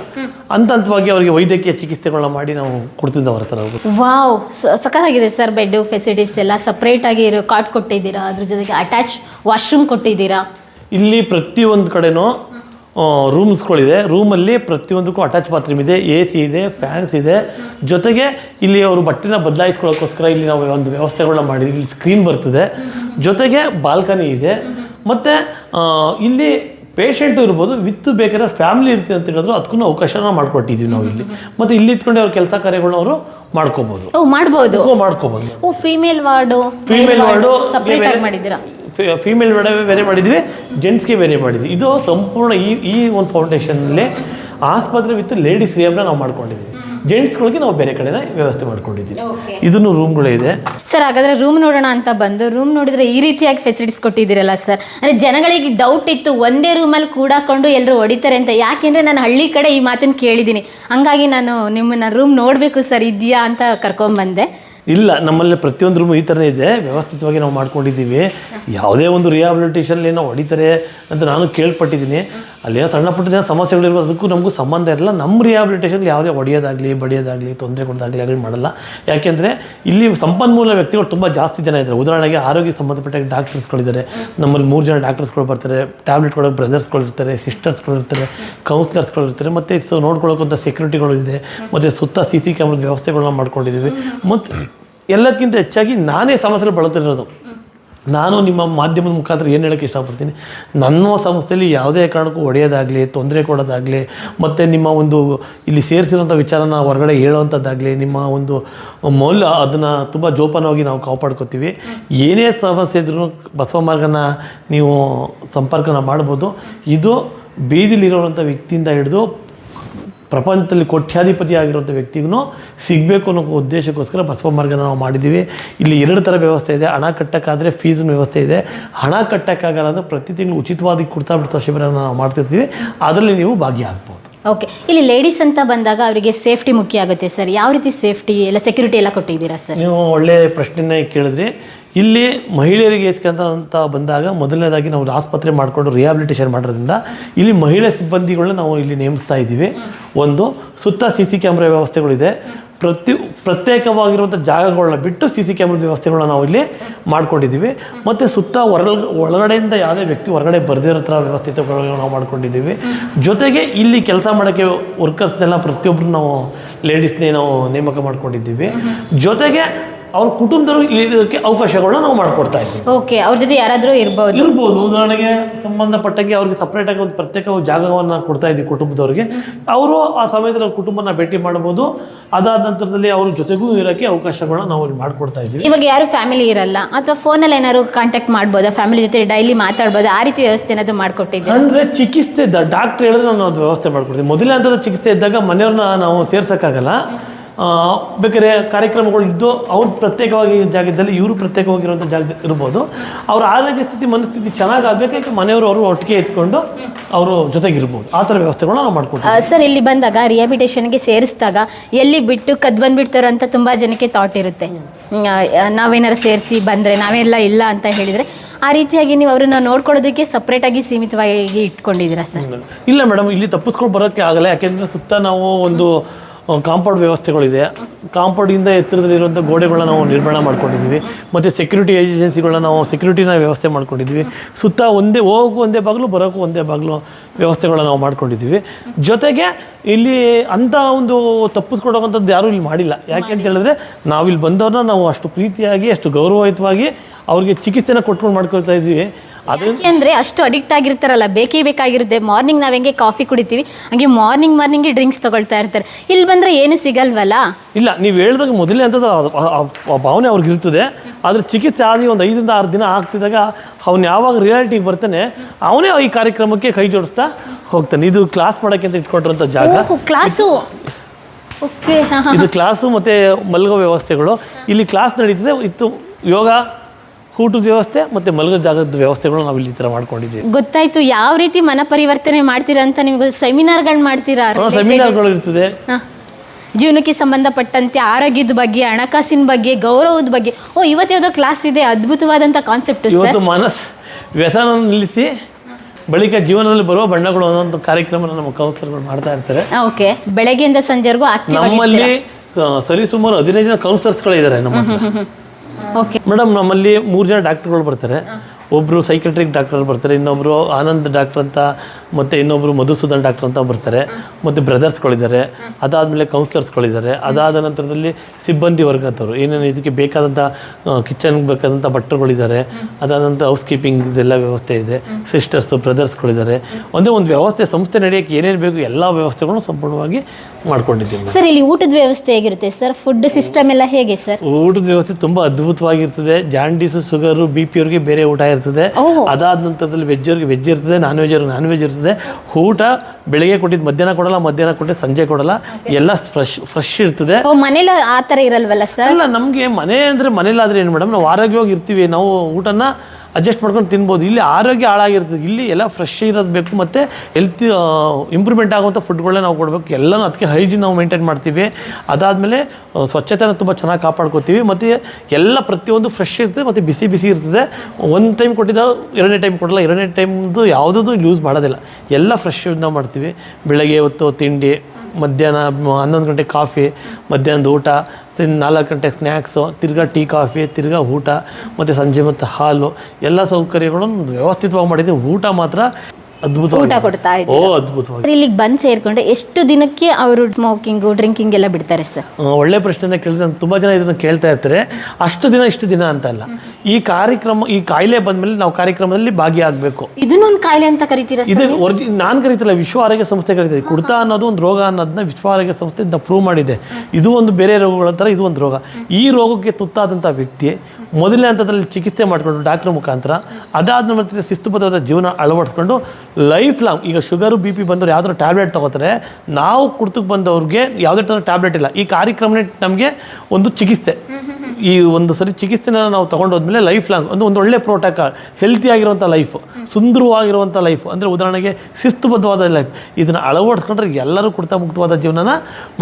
ಹಂತ ಹಂತವಾಗಿ ಅವರಿಗೆ ವೈದ್ಯಕೀಯ ಚಿಕಿತ್ಸೆಗಳನ್ನ ಮಾಡಿ ನಾವು ಕೊಡ್ತಿದ್ದ ಹೊರ ಥರ ವಾವ್ ಸಖತ್ತಾಗಿದೆ ಸರ್ ಬೆಡ್ ಫೆಸಿಲಿಟೀಸ್ ಎಲ್ಲ ಸಪ್ರೇಟಾಗಿ ಇರೋ ಕಾಟ್ ಕೊಟ್ಟಿದ್ದೀರಾ? ಅದ್ರ ಜೊತೆಗೆ ಅಟ್ಯಾಚ್ ವಾಶ್ರೂಮ್ ಕೊಟ್ಟಿದ್ದೀರಾ? ಇಲ್ಲಿ ಪ್ರತಿಯೊಂದು ಕಡೆನೂ ರೂಮ್ಸ್ಗಳಿದೆ ರೂಮಲ್ಲಿ ಪ್ರತಿಯೊಂದಕ್ಕೂ ಅಟ್ಯಾಚ್ ಬಾತ್ರೂಮ್ ಇದೆ ಎ ಸಿ ಇದೆ ಫ್ಯಾನ್ಸ್ ಇದೆ. ಜೊತೆಗೆ ಇಲ್ಲಿ ಅವರು ಬಟ್ಟೆನ ಬದಲಾಯಿಸ್ಕೊಳ್ಳೋಕ್ಕೋಸ್ಕರ ಇಲ್ಲಿ ನಾವು ಒಂದು ವ್ಯವಸ್ಥೆಗಳನ್ನ ಮಾಡಿದ್ವಿ. ಇಲ್ಲಿ ಸ್ಕ್ರೀನ್ ಬರ್ತದೆ. ಜೊತೆಗೆ ಬಾಲ್ಕನಿ ಇದೆ. ಮತ್ತು ಇಲ್ಲಿ ಪೇಷೆಂಟು ಇರ್ಬೋದು ವಿತ್ ಬೇಕಾದ್ರೆ ಫ್ಯಾಮಿಲಿ ಇರ್ತೀವಿ ಅಂತ ಹೇಳಿದ್ರು, ಅದಕ್ಕೂ ಅವಕಾಶನ ಮಾಡ್ಕೊಟ್ಟಿದ್ದೀವಿ ನಾವು ಇಲ್ಲಿ ಮತ್ತು ಇಲ್ಲಿ ಇತ್ಕೊಂಡು ಅವ್ರ ಕೆಲಸ ಕಾರ್ಯಗಳನ್ನ ಅವರು ಮಾಡ್ಕೋಬೋದು. ಓ ಮಾಡ್ಬೋದು. ಮಾಡ್ಕೋಬೋದು. ಓ female ward female ward separate ಆಗಿ ಮಾಡಿದ್ದೀರಾ? ಫೀಮೇಲ್ ಬೇಡ ಬೇರೆ ಮಾಡಿದ್ವಿ ಜೆಂಟ್ಸ್ಗೆ ಬೇರೆ ಮಾಡಿದ್ವಿ. ಇದು ಸಂಪೂರ್ಣ ಈ ಈ ಒಂದು ಫೌಂಡೇಶನಲ್ಲಿ ಆಸ್ಪತ್ರೆ ವಿತ್ ಲೇಡೀಸ್ ರಿಯಾಬ್ನ ನಾವು ಮಾಡ್ಕೊಂಡಿದ್ದೀವಿ. ಜೆಂಟ್ಸ್ಗಳಿಗೆ ನಾವು ಬೇರೆ ಕಡೆನೇ ವ್ಯವಸ್ಥೆ ಮಾಡ್ಕೊಂಡಿದ್ದೀವಿ. ಇದನ್ನು ರೂಮ್ಗಳೇ ಇದೆ. ಸರ್ ಹಾಗಾದ್ರೆ ರೂಮ್ ನೋಡೋಣ ಅಂತ ಬಂದು ರೂಮ್ ನೋಡಿದ್ರೆ ಈ ರೀತಿಯಾಗಿ ಫೆಸಿಲಿಟೀಸ್ ಕೊಟ್ಟಿದ್ದೀರಲ್ಲ ಸರ್ ಅಂದ್ರೆ ಜನಗಳಿಗೆ ಡೌಟ್ ಇತ್ತು ಒಂದೇ ರೂಮಲ್ಲಿ ಕೂಡಾಕೊಂಡು ಎಲ್ಲರೂ ಹೊಡಿತಾರೆ ಅಂತ. ಯಾಕೆಂದ್ರೆ ನಾನು ಹಳ್ಳಿ ಕಡೆ ಈ ಮಾತನ್ನು ಕೇಳಿದ್ದೀನಿ. ಹಂಗಾಗಿ ನಾನು ನಿಮ್ಮನ್ನ ರೂಮ್ ನೋಡಬೇಕು ಸರ್ ಇದೆಯಾ ಅಂತ ಕರ್ಕೊಂಬಂದೆ. ಇಲ್ಲ, ನಮ್ಮಲ್ಲಿ ಪ್ರತಿಯೊಂದ್ರೂ ಈ ಥರನೇ ಇದೆ. ವ್ಯವಸ್ಥಿತವಾಗಿ ನಾವು ಮಾಡ್ಕೊಂಡಿದ್ದೀವಿ. ಯಾವುದೇ ಒಂದು ರಿಹಾಬಿಲಿಟೇಷನ್ ಏನೋ ಹೊಡಿತಾರೆ ಅಂತ ನಾನು ಕೇಳ್ಪಟ್ಟಿದ್ದೀನಿ. ಅಲ್ಲೇನೋ ಸಣ್ಣ ಪುಟ್ಟ ಜನ ಸಮಸ್ಯೆಗಳಿರ್ಬೋದು, ಅದಕ್ಕೂ ನಮಗೂ ಸಂಬಂಧ ಇರಲ್ಲ. ನಮ್ಮ ರಿಹಾಬಿಲಿಟೇಷನ್ಲಿ ಯಾವುದೇ ಹೊಡೆಯೋದಾಗಲಿ, ಬಡಿಯೋದಾಗಲಿ ತೊಂದರೆ ಕೊಡೋದಾಗಲಿ ಆಗಲಿ ಮಾಡಲ್ಲ. ಯಾಕೆಂದರೆ ಇಲ್ಲಿ ಸಂಪನ್ಮೂಲ ವ್ಯಕ್ತಿಗಳು ತುಂಬ ಜಾಸ್ತಿ ಜನ ಇದ್ದಾರೆ. ಉದಾಹರಣೆಗೆ ಆರೋಗ್ಯ ಸಂಬಂಧಪಟ್ಟ ಡಾಕ್ಟರ್ಸ್ಗಳಿದ್ದಾರೆ. ನಮ್ಮಲ್ಲಿ ಮೂರು ಜನ ಡಾಕ್ಟರ್ಸ್ಗಳು ಬರ್ತಾರೆ. ಟ್ಯಾಬ್ಲೆಟ್ ಕೊಡೋಕೆ ಬ್ರದರ್ಸ್ಗಳು ಇರ್ತಾರೆ, ಸಿಸ್ಟರ್ಸ್ಗಳು ಇರ್ತಾರೆ ಕೌನ್ಸಿಲರ್ಸ್ಗಳು ಇರ್ತಾರೆ. ಮತ್ತು ನೋಡ್ಕೊಳ್ಳೋಕ್ಕಂಥ ಸೆಕ್ಯೂರಿಟಿಗಳು ಇದೆ. ಮತ್ತು ಸುತ್ತ ಸಿ ಸಿ ಕ್ಯಾಮ್ರದ ವ್ಯವಸ್ಥೆಗಳನ್ನ ಮಾಡ್ಕೊಂಡಿದ್ದೀವಿ. ಮತ್ತು ಎಲ್ಲದಕ್ಕಿಂತ ಹೆಚ್ಚಾಗಿ ನಾನೇ ಸಮಸ್ಯೆ ಬಳಲ್ತಿರೋದು ನಾನು ನಿಮ್ಮ ಮಾಧ್ಯಮದ ಮುಖಾಂತರ ಏನು ಹೇಳೋಕ್ಕೆ ಇಷ್ಟಪಡ್ತೀನಿ? ನನ್ನ ಸಂಸ್ಥೆಯಲ್ಲಿ ಯಾವುದೇ ಕಾರಣಕ್ಕೂ ಒಡೆಯೋದಾಗಲಿ, ತೊಂದರೆ ಕೊಡೋದಾಗಲಿ, ಮತ್ತು ನಿಮ್ಮ ಒಂದು ಇಲ್ಲಿ ಸೇರಿಸಿರೋಂಥ ವಿಚಾರನ ಹೊರಗಡೆ ಹೇಳೋವಂಥದ್ದಾಗಲಿ, ನಿಮ್ಮ ಒಂದು ಮೌಲ್ಯ ಅದನ್ನು ತುಂಬ ಜೋಪಾನವಾಗಿ ನಾವು ಕಾಪಾಡ್ಕೋತೀವಿ. ಏನೇ ಸಮಸ್ಯೆ ಇದ್ರೂ ಬಸವ ಮಾರ್ಗನ ನೀವು ಸಂಪರ್ಕನ ಮಾಡ್ಬೋದು. ಇದು ಬೀದಿಲಿರೋವಂಥ ವ್ಯಕ್ತಿಯಿಂದ ಹಿಡಿದು ಪ್ರಪಂಚದಲ್ಲಿ ಕೋಟ್ಯಾಧಿಪತಿ ಆಗಿರುವಂಥ ವ್ಯಕ್ತಿಗೂ ಸಿಗಬೇಕು ಅನ್ನೋ ಉದ್ದೇಶಕ್ಕೋಸ್ಕರ ಬಸವ ಮಾರ್ಗನ ನಾವು ಮಾಡಿದ್ದೀವಿ. ಇಲ್ಲಿ ಎರಡು ಥರ ವ್ಯವಸ್ಥೆ ಇದೆ. ಹಣ ಕಟ್ಟೋಕ್ಕಾದರೆ ಫೀಸಿನ ವ್ಯವಸ್ಥೆ ಇದೆ. ಹಣ ಕಟ್ಟೋಕ್ಕಾಗಲ್ಲ ಅಂದರೆ ಪ್ರತಿ ತಿಂಗಳು ಉಚಿತವಾಗಿ ಕೊಡ್ತಾ ಬಿಡ್ತಾ ಶಿಬಿರನ ನಾವು ಮಾಡ್ತಿರ್ತೀವಿ. ಅದರಲ್ಲಿ ನೀವು ಭಾಗಿಯಾಗ್ಬೋದು. ಓಕೆ. ಇಲ್ಲಿ ಲೇಡೀಸ್ ಅಂತ ಬಂದಾಗ ಅವರಿಗೆ ಸೇಫ್ಟಿ ಮುಖ್ಯ ಆಗುತ್ತೆ ಸರ್. ಯಾವ ರೀತಿ ಸೇಫ್ಟಿ ಎಲ್ಲ ಸೆಕ್ಯೂರಿಟಿ ಎಲ್ಲ ಕೊಟ್ಟಿದ್ದೀರಾ ಸರ್? ನೀವು ಒಳ್ಳೆ ಪ್ರಶ್ನೆನೇ ಕೇಳಿದ್ರಿ. ಇಲ್ಲಿ ಮಹಿಳೆಯರಿಗೆ ಅಂತ ಬಂದಾಗ ಮೊದಲನೇದಾಗಿ ನಾವು ಆಸ್ಪತ್ರೆ ಮಾಡಿಕೊಂಡು ರಿಹಾಬಿಲಿಟೇಷನ್ ಮಾಡೋದ್ರಿಂದ ಇಲ್ಲಿ ಮಹಿಳೆ ಸಿಬ್ಬಂದಿಗಳನ್ನ ನಾವು ಇಲ್ಲಿ ನೇಮಿಸ್ತಾ ಇದ್ದೀವಿ. ಒಂದು, ಸುತ್ತ ಸಿ ಸಿ ಕ್ಯಾಮ್ರಾ ವ್ಯವಸ್ಥೆಗಳಿದೆ. ಪ್ರತಿ ಪ್ರತ್ಯೇಕವಾಗಿರುವಂಥ ಜಾಗಗಳನ್ನ ಬಿಟ್ಟು ಸಿ ಸಿ ಕ್ಯಾಮ್ರಾ ವ್ಯವಸ್ಥೆಗಳನ್ನ ನಾವು ಇಲ್ಲಿ ಮಾಡ್ಕೊಂಡಿದ್ದೀವಿ. ಮತ್ತು ಸುತ್ತ ಹೊರ ಒಳಗಡೆಯಿಂದ ಯಾವುದೇ ವ್ಯಕ್ತಿ ಹೊರಗಡೆ ಬರೆದಿರೋ ಥರ ವ್ಯವಸ್ಥಿತಗಳನ್ನ ನಾವು ಮಾಡ್ಕೊಂಡಿದ್ದೀವಿ. ಜೊತೆಗೆ ಇಲ್ಲಿ ಕೆಲಸ ಮಾಡೋಕ್ಕೆ ವರ್ಕರ್ಸ್ನೆಲ್ಲ ಪ್ರತಿಯೊಬ್ಬರು ನಾವು ಲೇಡೀಸ್ನೇ ನಾವು ನೇಮಕ ಮಾಡ್ಕೊಂಡಿದ್ದೀವಿ. ಜೊತೆಗೆ ಅವ್ರ ಕುಟುಂಬದವರು ಇರೋಕ್ಕೆ ಅವಕಾಶಗಳನ್ನ ನಾವು ಮಾಡಿಕೊಡ್ತಾ ಇದ್ದೀವಿ. ಓಕೆ ಅವ್ರ ಜೊತೆ ಯಾರಾದರೂ ಇರ್ಬೋದು? ಇರ್ಬೋದು. ಉದಾಹರಣೆಗೆ ಸಂಬಂಧಪಟ್ಟಂಗೆ ಅವ್ರಿಗೆ ಸಪ್ರೇಟಾಗಿ ಒಂದು ಪ್ರತ್ಯೇಕ ಜಾಗವನ್ನು ಕೊಡ್ತಾ ಇದ್ದೀವಿ ಕುಟುಂಬದವ್ರಿಗೆ. ಅವರು ಆ ಸಮಯದಲ್ಲಿ ಅವ್ರ ಕುಟುಂಬನ ಭೇಟಿ ಮಾಡ್ಬೋದು. ಅದಾದ ನಂತರದಲ್ಲಿ ಅವ್ರ ಜೊತೆಗೂ ಇರೋಕ್ಕೆ ಅವಕಾಶಗಳನ್ನ ನಾವು ಇಲ್ಲಿ ಮಾಡಿಕೊಡ್ತಾ ಇದ್ದೀವಿ. ಇವಾಗ ಯಾರು ಫ್ಯಾಮಿಲಿ ಇರಲ್ಲ ಅಥವಾ ಫೋನಲ್ಲಿ ಏನಾದ್ರು ಕಾಂಟ್ಯಾಕ್ಟ್ ಮಾಡ್ಬೋದಾ? ಫ್ಯಾಮಿಲಿ ಜೊತೆ ಡೈಲಿ ಮಾತಾಡ್ಬೋದು? ಆ ರೀತಿ ವ್ಯವಸ್ಥೆ ಏನಾದರೂ ಮಾಡ್ಕೊಟ್ಟಿದ್ದೀರಾ? ಅಂದರೆ ಚಿಕಿತ್ಸೆ ಡಾಕ್ಟ್ರ್ ಹೇಳಿದ್ರೆ ನಾನು ಅದು ವ್ಯವಸ್ಥೆ ಮಾಡ್ಕೊಡ್ತೀವಿ ಮೊದಲನೇ ಹಂತದ ಚಿಕಿತ್ಸೆ ಇದ್ದಾಗ ಮನೆಯವ್ರನ್ನ ನಾವು ಸೇರ್ಸೋಕ್ಕಾಗಲ್ಲ. ಬೇಕಾದ್ರೆ ಕಾರ್ಯಕ್ರಮಗಳಿದ್ದು ಅವ್ರು ಪ್ರತ್ಯೇಕವಾಗಿ ಜಾಗದಲ್ಲಿ ಇವರು ಪ್ರತ್ಯೇಕವಾಗಿರುವಂಥ ಜಾಗದಲ್ಲಿ ಇರ್ಬೋದು. ಅವ್ರ ಆರೋಗ್ಯ ಸ್ಥಿತಿ ಮನಸ್ಥಿತಿ ಚೆನ್ನಾಗಾಗಬೇಕಾದ್ರೆ ಮನೆಯವರು ಅವರು ಒಟ್ಟಿಗೆ ಎತ್ಕೊಂಡು ಅವರು ಜೊತೆಗಿರ್ಬೋದು. ಆ ಥರ ವ್ಯವಸ್ಥೆಗಳನ್ನ ನಾವು ಮಾಡ್ಕೊಡ್ತೀವಿ. ಸರ್ ಇಲ್ಲಿ ಬಂದಾಗ ರಿಹಾಬಿಟೇಷನ್ಗೆ ಸೇರಿಸಿದಾಗ ಎಲ್ಲಿ ಬಿಟ್ಟು ಕದ್ ಬಂದ್ಬಿಡ್ತಾರೋ ಅಂತ ತುಂಬ ಜನಕ್ಕೆ ಥಾಟ್ ಇರುತ್ತೆ. ನಾವೇನಾರು ಸೇರಿಸಿ ಬಂದರೆ ನಾವೆಲ್ಲ ಇಲ್ಲ ಅಂತ ಹೇಳಿದರೆ ಆ ರೀತಿಯಾಗಿ ನೀವು ಅವ್ರನ್ನ ನೋಡ್ಕೊಳ್ಳೋದಕ್ಕೆ ಸಪ್ರೇಟಾಗಿ ಸೀಮಿತವಾಗಿ ಇಟ್ಕೊಂಡಿದ್ದೀರಾ ಸರ್? ಇಲ್ಲ ಮೇಡಮ್ ಇಲ್ಲಿ ತಪ್ಪಿಸ್ಕೊಂಡು ಬರೋಕ್ಕೆ ಆಗಲ್ಲ. ಯಾಕೆಂದರೆ ಸುತ್ತ ನಾವು ಒಂದು ಕಾಂಪೌಂಡ್ ವ್ಯವಸ್ಥೆಗಳಿದೆ. ಕಾಂಪೌಂಡಿಂದ ಎತ್ತರದಲ್ಲಿರುವಂಥ ಗೋಡೆಗಳನ್ನ ನಾವು ನಿರ್ಮಾಣ ಮಾಡ್ಕೊಂಡಿದ್ದೀವಿ. ಮತ್ತು ಸೆಕ್ಯೂರಿಟಿ ಏಜೆನ್ಸಿಗಳನ್ನ ನಾವು ಸೆಕ್ಯೂರಿಟಿನ ವ್ಯವಸ್ಥೆ ಮಾಡ್ಕೊಂಡಿದ್ದೀವಿ. ಸುತ್ತ ಒಂದೇ, ಹೋಗೋಕ್ಕೂ ಒಂದೇ ಬಾಗಿಲು, ಬರೋಕ್ಕೂ ಒಂದೇ ಬಾಗಿಲು ವ್ಯವಸ್ಥೆಗಳನ್ನ ನಾವು ಮಾಡ್ಕೊಂಡಿದ್ದೀವಿ. ಜೊತೆಗೆ ಇಲ್ಲಿ ಅಂಥ ಒಂದು ತಪ್ಪಿಸ್ಕೊಡೋವಂಥದ್ದು ಯಾರೂ ಇಲ್ಲಿ ಮಾಡಿಲ್ಲ. ಯಾಕೆ ಅಂತ ಹೇಳಿದ್ರೆ ನಾವಿಲ್ಲಿ ಬಂದವ್ರನ್ನ ನಾವು ಅಷ್ಟು ಪ್ರೀತಿಯಾಗಿ, ಅಷ್ಟು ಗೌರವಯುತವಾಗಿ ಅವ್ರಿಗೆ ಚಿಕಿತ್ಸೆನ ಕೊಟ್ಕೊಂಡು ಮಾಡ್ಕೊಳ್ತಾ ಇದ್ದೀವಿ. ಅದು ಯಾಕೆಂದ್ರೆ ಅಷ್ಟು ಅಡಿಕ್ಟ್ ಆಗಿರ್ತಾರಲ್ಲ ಬೇಕೇ ಬೇಕಾಗಿರುತ್ತೆ. ಮಾರ್ನಿಂಗ್ ನಾವು ಹೆಂಗೆ ಕಾಫಿ ಕುಡಿತೀವಿ ಹಂಗೆ ಮಾರ್ನಿಂಗ್ ಮಾರ್ನಿಂಗ್ ಡ್ರಿಂಕ್ಸ್ ತಗೊಳ್ತಾ ಇರ್ತಾರೆ. ಇಲ್ಲಿ ಬಂದ್ರೆ ಏನು ಸಿಗಲ್ವಲ್ಲ? ಇಲ್ಲ ನೀವು ಹೇಳಿದಾಗ ಮೊದಲೇ ಅಂತದ್ದು ಆ- ಭಾವನೆ ಅವ್ರಿಗೆ ಇರ್ತದೆ. ಆದ್ರೆ ಚಿಕಿತ್ಸೆ ಆಗಿ ಒಂದು ಐದರಿಂದ ಆರು ದಿನ ಆಗ್ತಿದ್ದಾಗ ಅವ್ನು ಯಾವಾಗ ರಿಯಾಲಿಟಿಗೆ ಬರ್ತಾನೆ ಅವನೇ ಈ ಕಾರ್ಯಕ್ರಮಕ್ಕೆ ಕೈ ಜೋಡಿಸ್ತಾ ಹೋಗ್ತಾನೆ. ಇದು ಕ್ಲಾಸ್ ಮಾಡಕ್ಕೆ ಅಂತ ಇಟ್ಕೊಂಡಿರೋಂಥ ಜಾಗ. ಕ್ಲಾಸು ಓಕೆ ಇದು ಕ್ಲಾಸು ಮತ್ತು ಮಲಗೋ ವ್ಯವಸ್ಥೆಗಳು. ಇಲ್ಲಿ ಕ್ಲಾಸ್ ನಡೀತದೆ ಇತ್ತು ಯೋಗ ಊಟದ ವ್ಯವಸ್ಥೆ ಮತ್ತೆ ಮಲಗೋ ಜಾಗದ ವ್ಯವಸ್ಥೆಗಳು ನಾವು ಇಲ್ಲಿ ಥರ ಮಾಡ್ಕೊಂಡಿದ್ದೀವಿ. ಗೊತ್ತಾಯ್ತು ಯಾವ ರೀತಿ ಮನ ಪರಿವರ್ತನೆ ಮಾಡ್ತೀರಾ ಅಂತ ನಿಮ್ಗೆ ಸೆಮಿನಾರ್ಗಳು ಮಾಡ್ತೀರಾ ಸೆಮಿನಾರ್ಗಳು ಇರ್ತದೆ. ಜೀವನಕ್ಕೆ ಸಂಬಂಧಪಟ್ಟಂತೆ ಆರೋಗ್ಯದ ಬಗ್ಗೆ ಹಣಕಾಸಿನ ಬಗ್ಗೆ ಗೌರವದ ಬಗ್ಗೆ. ಓ ಇವತ್ತು ಯಾವುದೋ ಕ್ಲಾಸ್ ಇದೆ ಅದ್ಭುತವಾದಂಥ ಕಾನ್ಸೆಪ್ಟ್ ಇವತ್ತು ಮನಸ್ ವ್ಯಸನ ನಿಲ್ಲಿಸಿ ಬಳಿಕ ಜೀವನದಲ್ಲಿ ಬರುವ ಬಣ್ಣಗಳು ಅನ್ನೋ ಕಾರ್ಯಕ್ರಮ ನಮ್ಮ ಕೌನ್ಸಿಲರ್ಗಳು ಮಾಡ್ತಾ ಇರ್ತಾರೆ. ಓಕೆ. ಬೆಳಗ್ಗೆಯಿಂದ ಸಂಜೆವರೆಗೂ ನಮ್ಮಲ್ಲಿ ಸರಿ ಸರಿಸುಮಾರು ಹದಿನೈದು ಜನ ಕೌನ್ಸಿಲರ್ಸ್ಗಳಿದ್ದಾರೆ ನಮ್ಮ. ಓಕೆ ಮೇಡಮ್ ನಮ್ಮಲ್ಲಿ ಮೂರು ಜನ ಡಾಕ್ಟರ್ಗಳು ಬರ್ತಾರೆ. ಒಬ್ಬರು ಸೈಕಟ್ರಿಕ್ ಡಾಕ್ಟರ್ ಬರ್ತಾರೆ ಇನ್ನೊಬ್ಬರು ಆನಂದ್ ಡಾಕ್ಟರ್ ಅಂತ ಮತ್ತು ಇನ್ನೊಬ್ಬರು ಮಧುಸೂದನ್ ಡಾಕ್ಟರ್ ಅಂತ ಬರ್ತಾರೆ. ಮತ್ತು ಬ್ರದರ್ಸ್ಗಳಿದ್ದಾರೆ ಅದಾದಮೇಲೆ ಕೌನ್ಸಿಲರ್ಸ್ಗಳಿದ್ದಾರೆ ಅದಾದ ನಂತರದಲ್ಲಿ ಸಿಬ್ಬಂದಿ ವರ್ಗದವರು. ಏನೇನು ಇದಕ್ಕೆ ಬೇಕಾದಂಥ ಕಿಚನ್ಗೆ ಬೇಕಾದಂಥ ಭಟ್ರುಗಳಿದ್ದಾರೆ. ಅದಾದಂಥ ನಂತರ ಹೌಸ್ ಕೀಪಿಂಗ್ ಇದೆಲ್ಲ ವ್ಯವಸ್ಥೆ ಇದೆ. ಸಿಸ್ಟರ್ಸು ಬ್ರದರ್ಸ್ಗಳಿದ್ದಾರೆ ಒಂದೇ ಒಂದು ವ್ಯವಸ್ಥೆ ಸಂಸ್ಥೆ ನಡೆಯೋಕ್ಕೆ ಏನೇನು ಬೇಕು ಎಲ್ಲ ವ್ಯವಸ್ಥೆಗಳನ್ನು ಸಂಪೂರ್ಣವಾಗಿ ಮಾಡ್ಕೊಂಡಿದ್ದೀವಿ ಸರ್ ಇಲ್ಲಿ ಊಟದ ವ್ಯವಸ್ಥೆ ಹೇಗಿರುತ್ತೆ ಸರ್ ಫುಡ್ ಸಿಸ್ಟಮ್ ಎಲ್ಲ ಹೇಗೆ ಸರ್ ಊಟದ ವ್ಯವಸ್ಥೆ ತುಂಬ ಅದ್ಭುತವಾಗಿರ್ತದೆ. ಜಾಂಡೀಸು ಶುಗರು ಬಿ ಪಿ ಅವ್ರಿಗೆ ಬೇರೆ ಊಟ ಇರ್ತದೆ. ಅದಾದ ನಂತರದಲ್ಲಿ ವೆಜ್ ಅವ್ರಿಗೆ ವೆಜ್ ಇರ್ತದೆ ನಾನ್ ವೆಜ್ ಅವ್ರಿಗೆ ನಾನ್ ವೆಜ್ ಇರ್ತದೆ. ಊಟ ಬೆಳಿಗ್ಗೆ ಕೊಟ್ಟಿದ್ದು ಮಧ್ಯಾಹ್ನ ಕೊಡಲ್ಲ ಮಧ್ಯಾಹ್ನ ಕೊಟ್ಟರೆ ಸಂಜೆ ಕೊಡಲ್ಲ. ಎಲ್ಲ ಫ್ರೆಶ್ ಫ್ರೆಶ್ ಇರ್ತದೆ. ಓ ಮನೇಲಿ ಆ ಥರ ಇರಲ್ವಲ್ಲ ಸರ್ ಅಲ್ಲ ನಮಗೆ ಮನೆ ಅಂದರೆ ಮನೇಲಾದ್ರೆ ಏನು ಮೇಡಮ್ ನಾವು ಆರೋಗ್ಯವಾಗಿ ಇರ್ತೀವಿ. ನಾವು ಊಟನ ಅಡ್ಜಸ್ಟ್ ಮಾಡ್ಕೊಂಡು ತಿನ್ಬೋದು. ಇಲ್ಲಿ ಆರೋಗ್ಯ ಹಾಳಾಗಿರ್ತದೆ ಇಲ್ಲಿ ಎಲ್ಲ ಫ್ರೆಶ್ ಇರೋದು ಬೇಕು ಮತ್ತು ಹೆಲ್ತ್ ಇಂಪ್ರೂವ್ಮೆಂಟ್ ಆಗುವಂಥ ಫುಡ್ಗಳನ್ನ ನಾವು ಕೊಡಬೇಕು. ಎಲ್ಲನೂ ಅದಕ್ಕೆ ಹೈಜಿನ್ ನಾವು ಮೇಂಟೈನ್ ಮಾಡ್ತೀವಿ. ಅದಾದಮೇಲೆ ಸ್ವಚ್ಛತೆನ ತುಂಬ ಚೆನ್ನಾಗಿ ಕಾಪಾಡ್ಕೋತೀವಿ. ಮತ್ತು ಎಲ್ಲ ಪ್ರತಿಯೊಂದು ಫ್ರೆಶ್ ಇರ್ತದೆ ಮತ್ತು ಬಿಸಿ ಬಿಸಿ ಇರ್ತದೆ. ಒಂದು ಟೈಮ್ ಕೊಟ್ಟಿದ್ದ ಎರಡನೇ ಟೈಮ್ ಕೊಡಲ್ಲ. ಎರಡನೇ ಟೈಮ್ದು ಯಾವುದೂ ಯೂಸ್ ಮಾಡೋದಿಲ್ಲ. ಎಲ್ಲ ಫ್ರೆಶ್ ನಾವು ಮಾಡ್ತೀವಿ. ಬೆಳಗ್ಗೆ ಹೊತ್ತು ತಿಂಡಿ ಮಧ್ಯಾಹ್ನ ಹನ್ನೊಂದು ಗಂಟೆ ಕಾಫಿ, ಮಧ್ಯಾಹ್ನದ ಊಟ ನಾಲ್ಕು ಗಂಟೆ ಸ್ನ್ಯಾಕ್ಸು ತಿರ್ಗಾ ಟೀ, ಕಾಫಿ, ತಿರ್ಗಾ ಊಟ, ಮತ್ತು ಸಂಜೆ ಮತ್ತು ಹಾಲು, ಎಲ್ಲ ಸೌಕರ್ಯಗಳನ್ನು ವ್ಯವಸ್ಥಿತವಾಗಿ ಮಾಡಿದ್ದೀವಿ ಊಟ ಮಾತ್ರ ಅದ್ಭುತ ಊಟ ಕೊಡ್ತಾ ಓ ಇದ್ದೀರಾ ಅದ್ಭುತವಾಗಿ ಸರ್, ಇಲ್ಲಿಗೆ ಬಂದು ಸೇರ್ಕೊಂಡ್ರೆ ಎಷ್ಟು ದಿನಕ್ಕೆ ಅವರು ಸ್ಮೋಕಿಂಗ್ ಡ್ರಿಂಕಿಂಗ್ ಎಲ್ಲ ಬಿಡ್ತಾರೆ ಸರ್? ಆ, ಒಳ್ಳೆ ಪ್ರಶ್ನೆ ಕೇಳಿದ್ರೆ ನಾನು ತುಂಬ ಜನ ಇದನ್ನ ಕೇಳ್ತಾ ಇರ್ತಾರೆ. ಅಷ್ಟು ದಿನ ಇಷ್ಟು ದಿನ ಅಂತ ಅಲ್ಲ. ಈ ಕಾರ್ಯಕ್ರಮ ಈ ಕಾಯಿಲೆ ಬಂದ್ಮೇಲೆ ನಾವು ಕಾರ್ಯಕ್ರಮದಲ್ಲಿ ಭಾಗಿಯಾಗಬೇಕು. ಇದನ್ನೊಂದು ಕಾಯಿಲೆ ಅಂತ ಕರಿತೀರಾ ಇದು ಒರ್ಜಿ ನಾನು ಕರಿತಿಲ್ಲ ವಿಶ್ವ ಆರೋಗ್ಯ ಸಂಸ್ಥೆ ಕರಿತೀವಿ ಕುಡ್ತಾ ಅನ್ನೋದು ಒಂದು ರೋಗ ಅನ್ನೋದನ್ನ ವಿಶ್ವ ಆರೋಗ್ಯ ಸಂಸ್ಥೆ ಪ್ರೂವ್ ಮಾಡಿದೆ. ಇದು ಒಂದು ಬೇರೆ ರೋಗಗಳ ಥರ ಇದು ಒಂದು ರೋಗ. ಈ ರೋಗಕ್ಕೆ ತುತ್ತಾದಂಥ ವ್ಯಕ್ತಿ ಮೊದಲನೇ ಹಂತದಲ್ಲಿ ಚಿಕಿತ್ಸೆ ಮಾಡಿಕೊಂಡು ಡಾಕ್ಟರ್ ಮುಖಾಂತರ ಅದಾದ ಮತ್ತೆ ಶಿಸ್ತುಬದ್ಧವಾದ ಜೀವನ ಅಳವಡಿಸ್ಕೊಂಡು ಲೈಫ್ ಲಾಂಗ್ ಈಗ ಶುಗರು ಬಿ ಪಿ ಬಂದವ್ರು ಯಾವ್ದಾದ್ರು ಟ್ಯಾಬ್ಲೆಟ್ ತಗೋತಾರೆ, ನಾವು ಕುಡ್ತಕ್ಕೆ ಬಂದವ್ರಿಗೆ ಯಾವುದೇ ಥರ ಟ್ಯಾಬ್ಲೆಟ್ ಇಲ್ಲ. ಈ ಕಾರ್ಯಕ್ರಮನೇ ನಮಗೆ ಒಂದು ಚಿಕಿತ್ಸೆ. ಈ ಒಂದು ಸರಿ ಚಿಕಿತ್ಸೆನ ನಾವು ತೊಗೊಂಡೋದ್ಮೇಲೆ ಲೈಫ್ ಲಾಂಗ್ ಒಂದು ಒಂದು ಒಳ್ಳೆ ಪ್ರೋಟೋಕಾಲ್ ಹೆಲ್ತಿಯಾಗಿರುವಂಥ ಲೈಫ್ ಸುಂದರವಾಗಿರುವಂಥ ಲೈಫ್ ಅಂದರೆ ಉದಾಹರಣೆಗೆ ಶಿಸ್ತುಬದ್ಧವಾದ ಲೈಫ್ ಇದನ್ನು ಅಳವಡಿಸ್ಕೊಂಡ್ರೆ ಎಲ್ಲರೂ ಕುಡ್ತಾ ಮುಕ್ತವಾದ ಜೀವನನ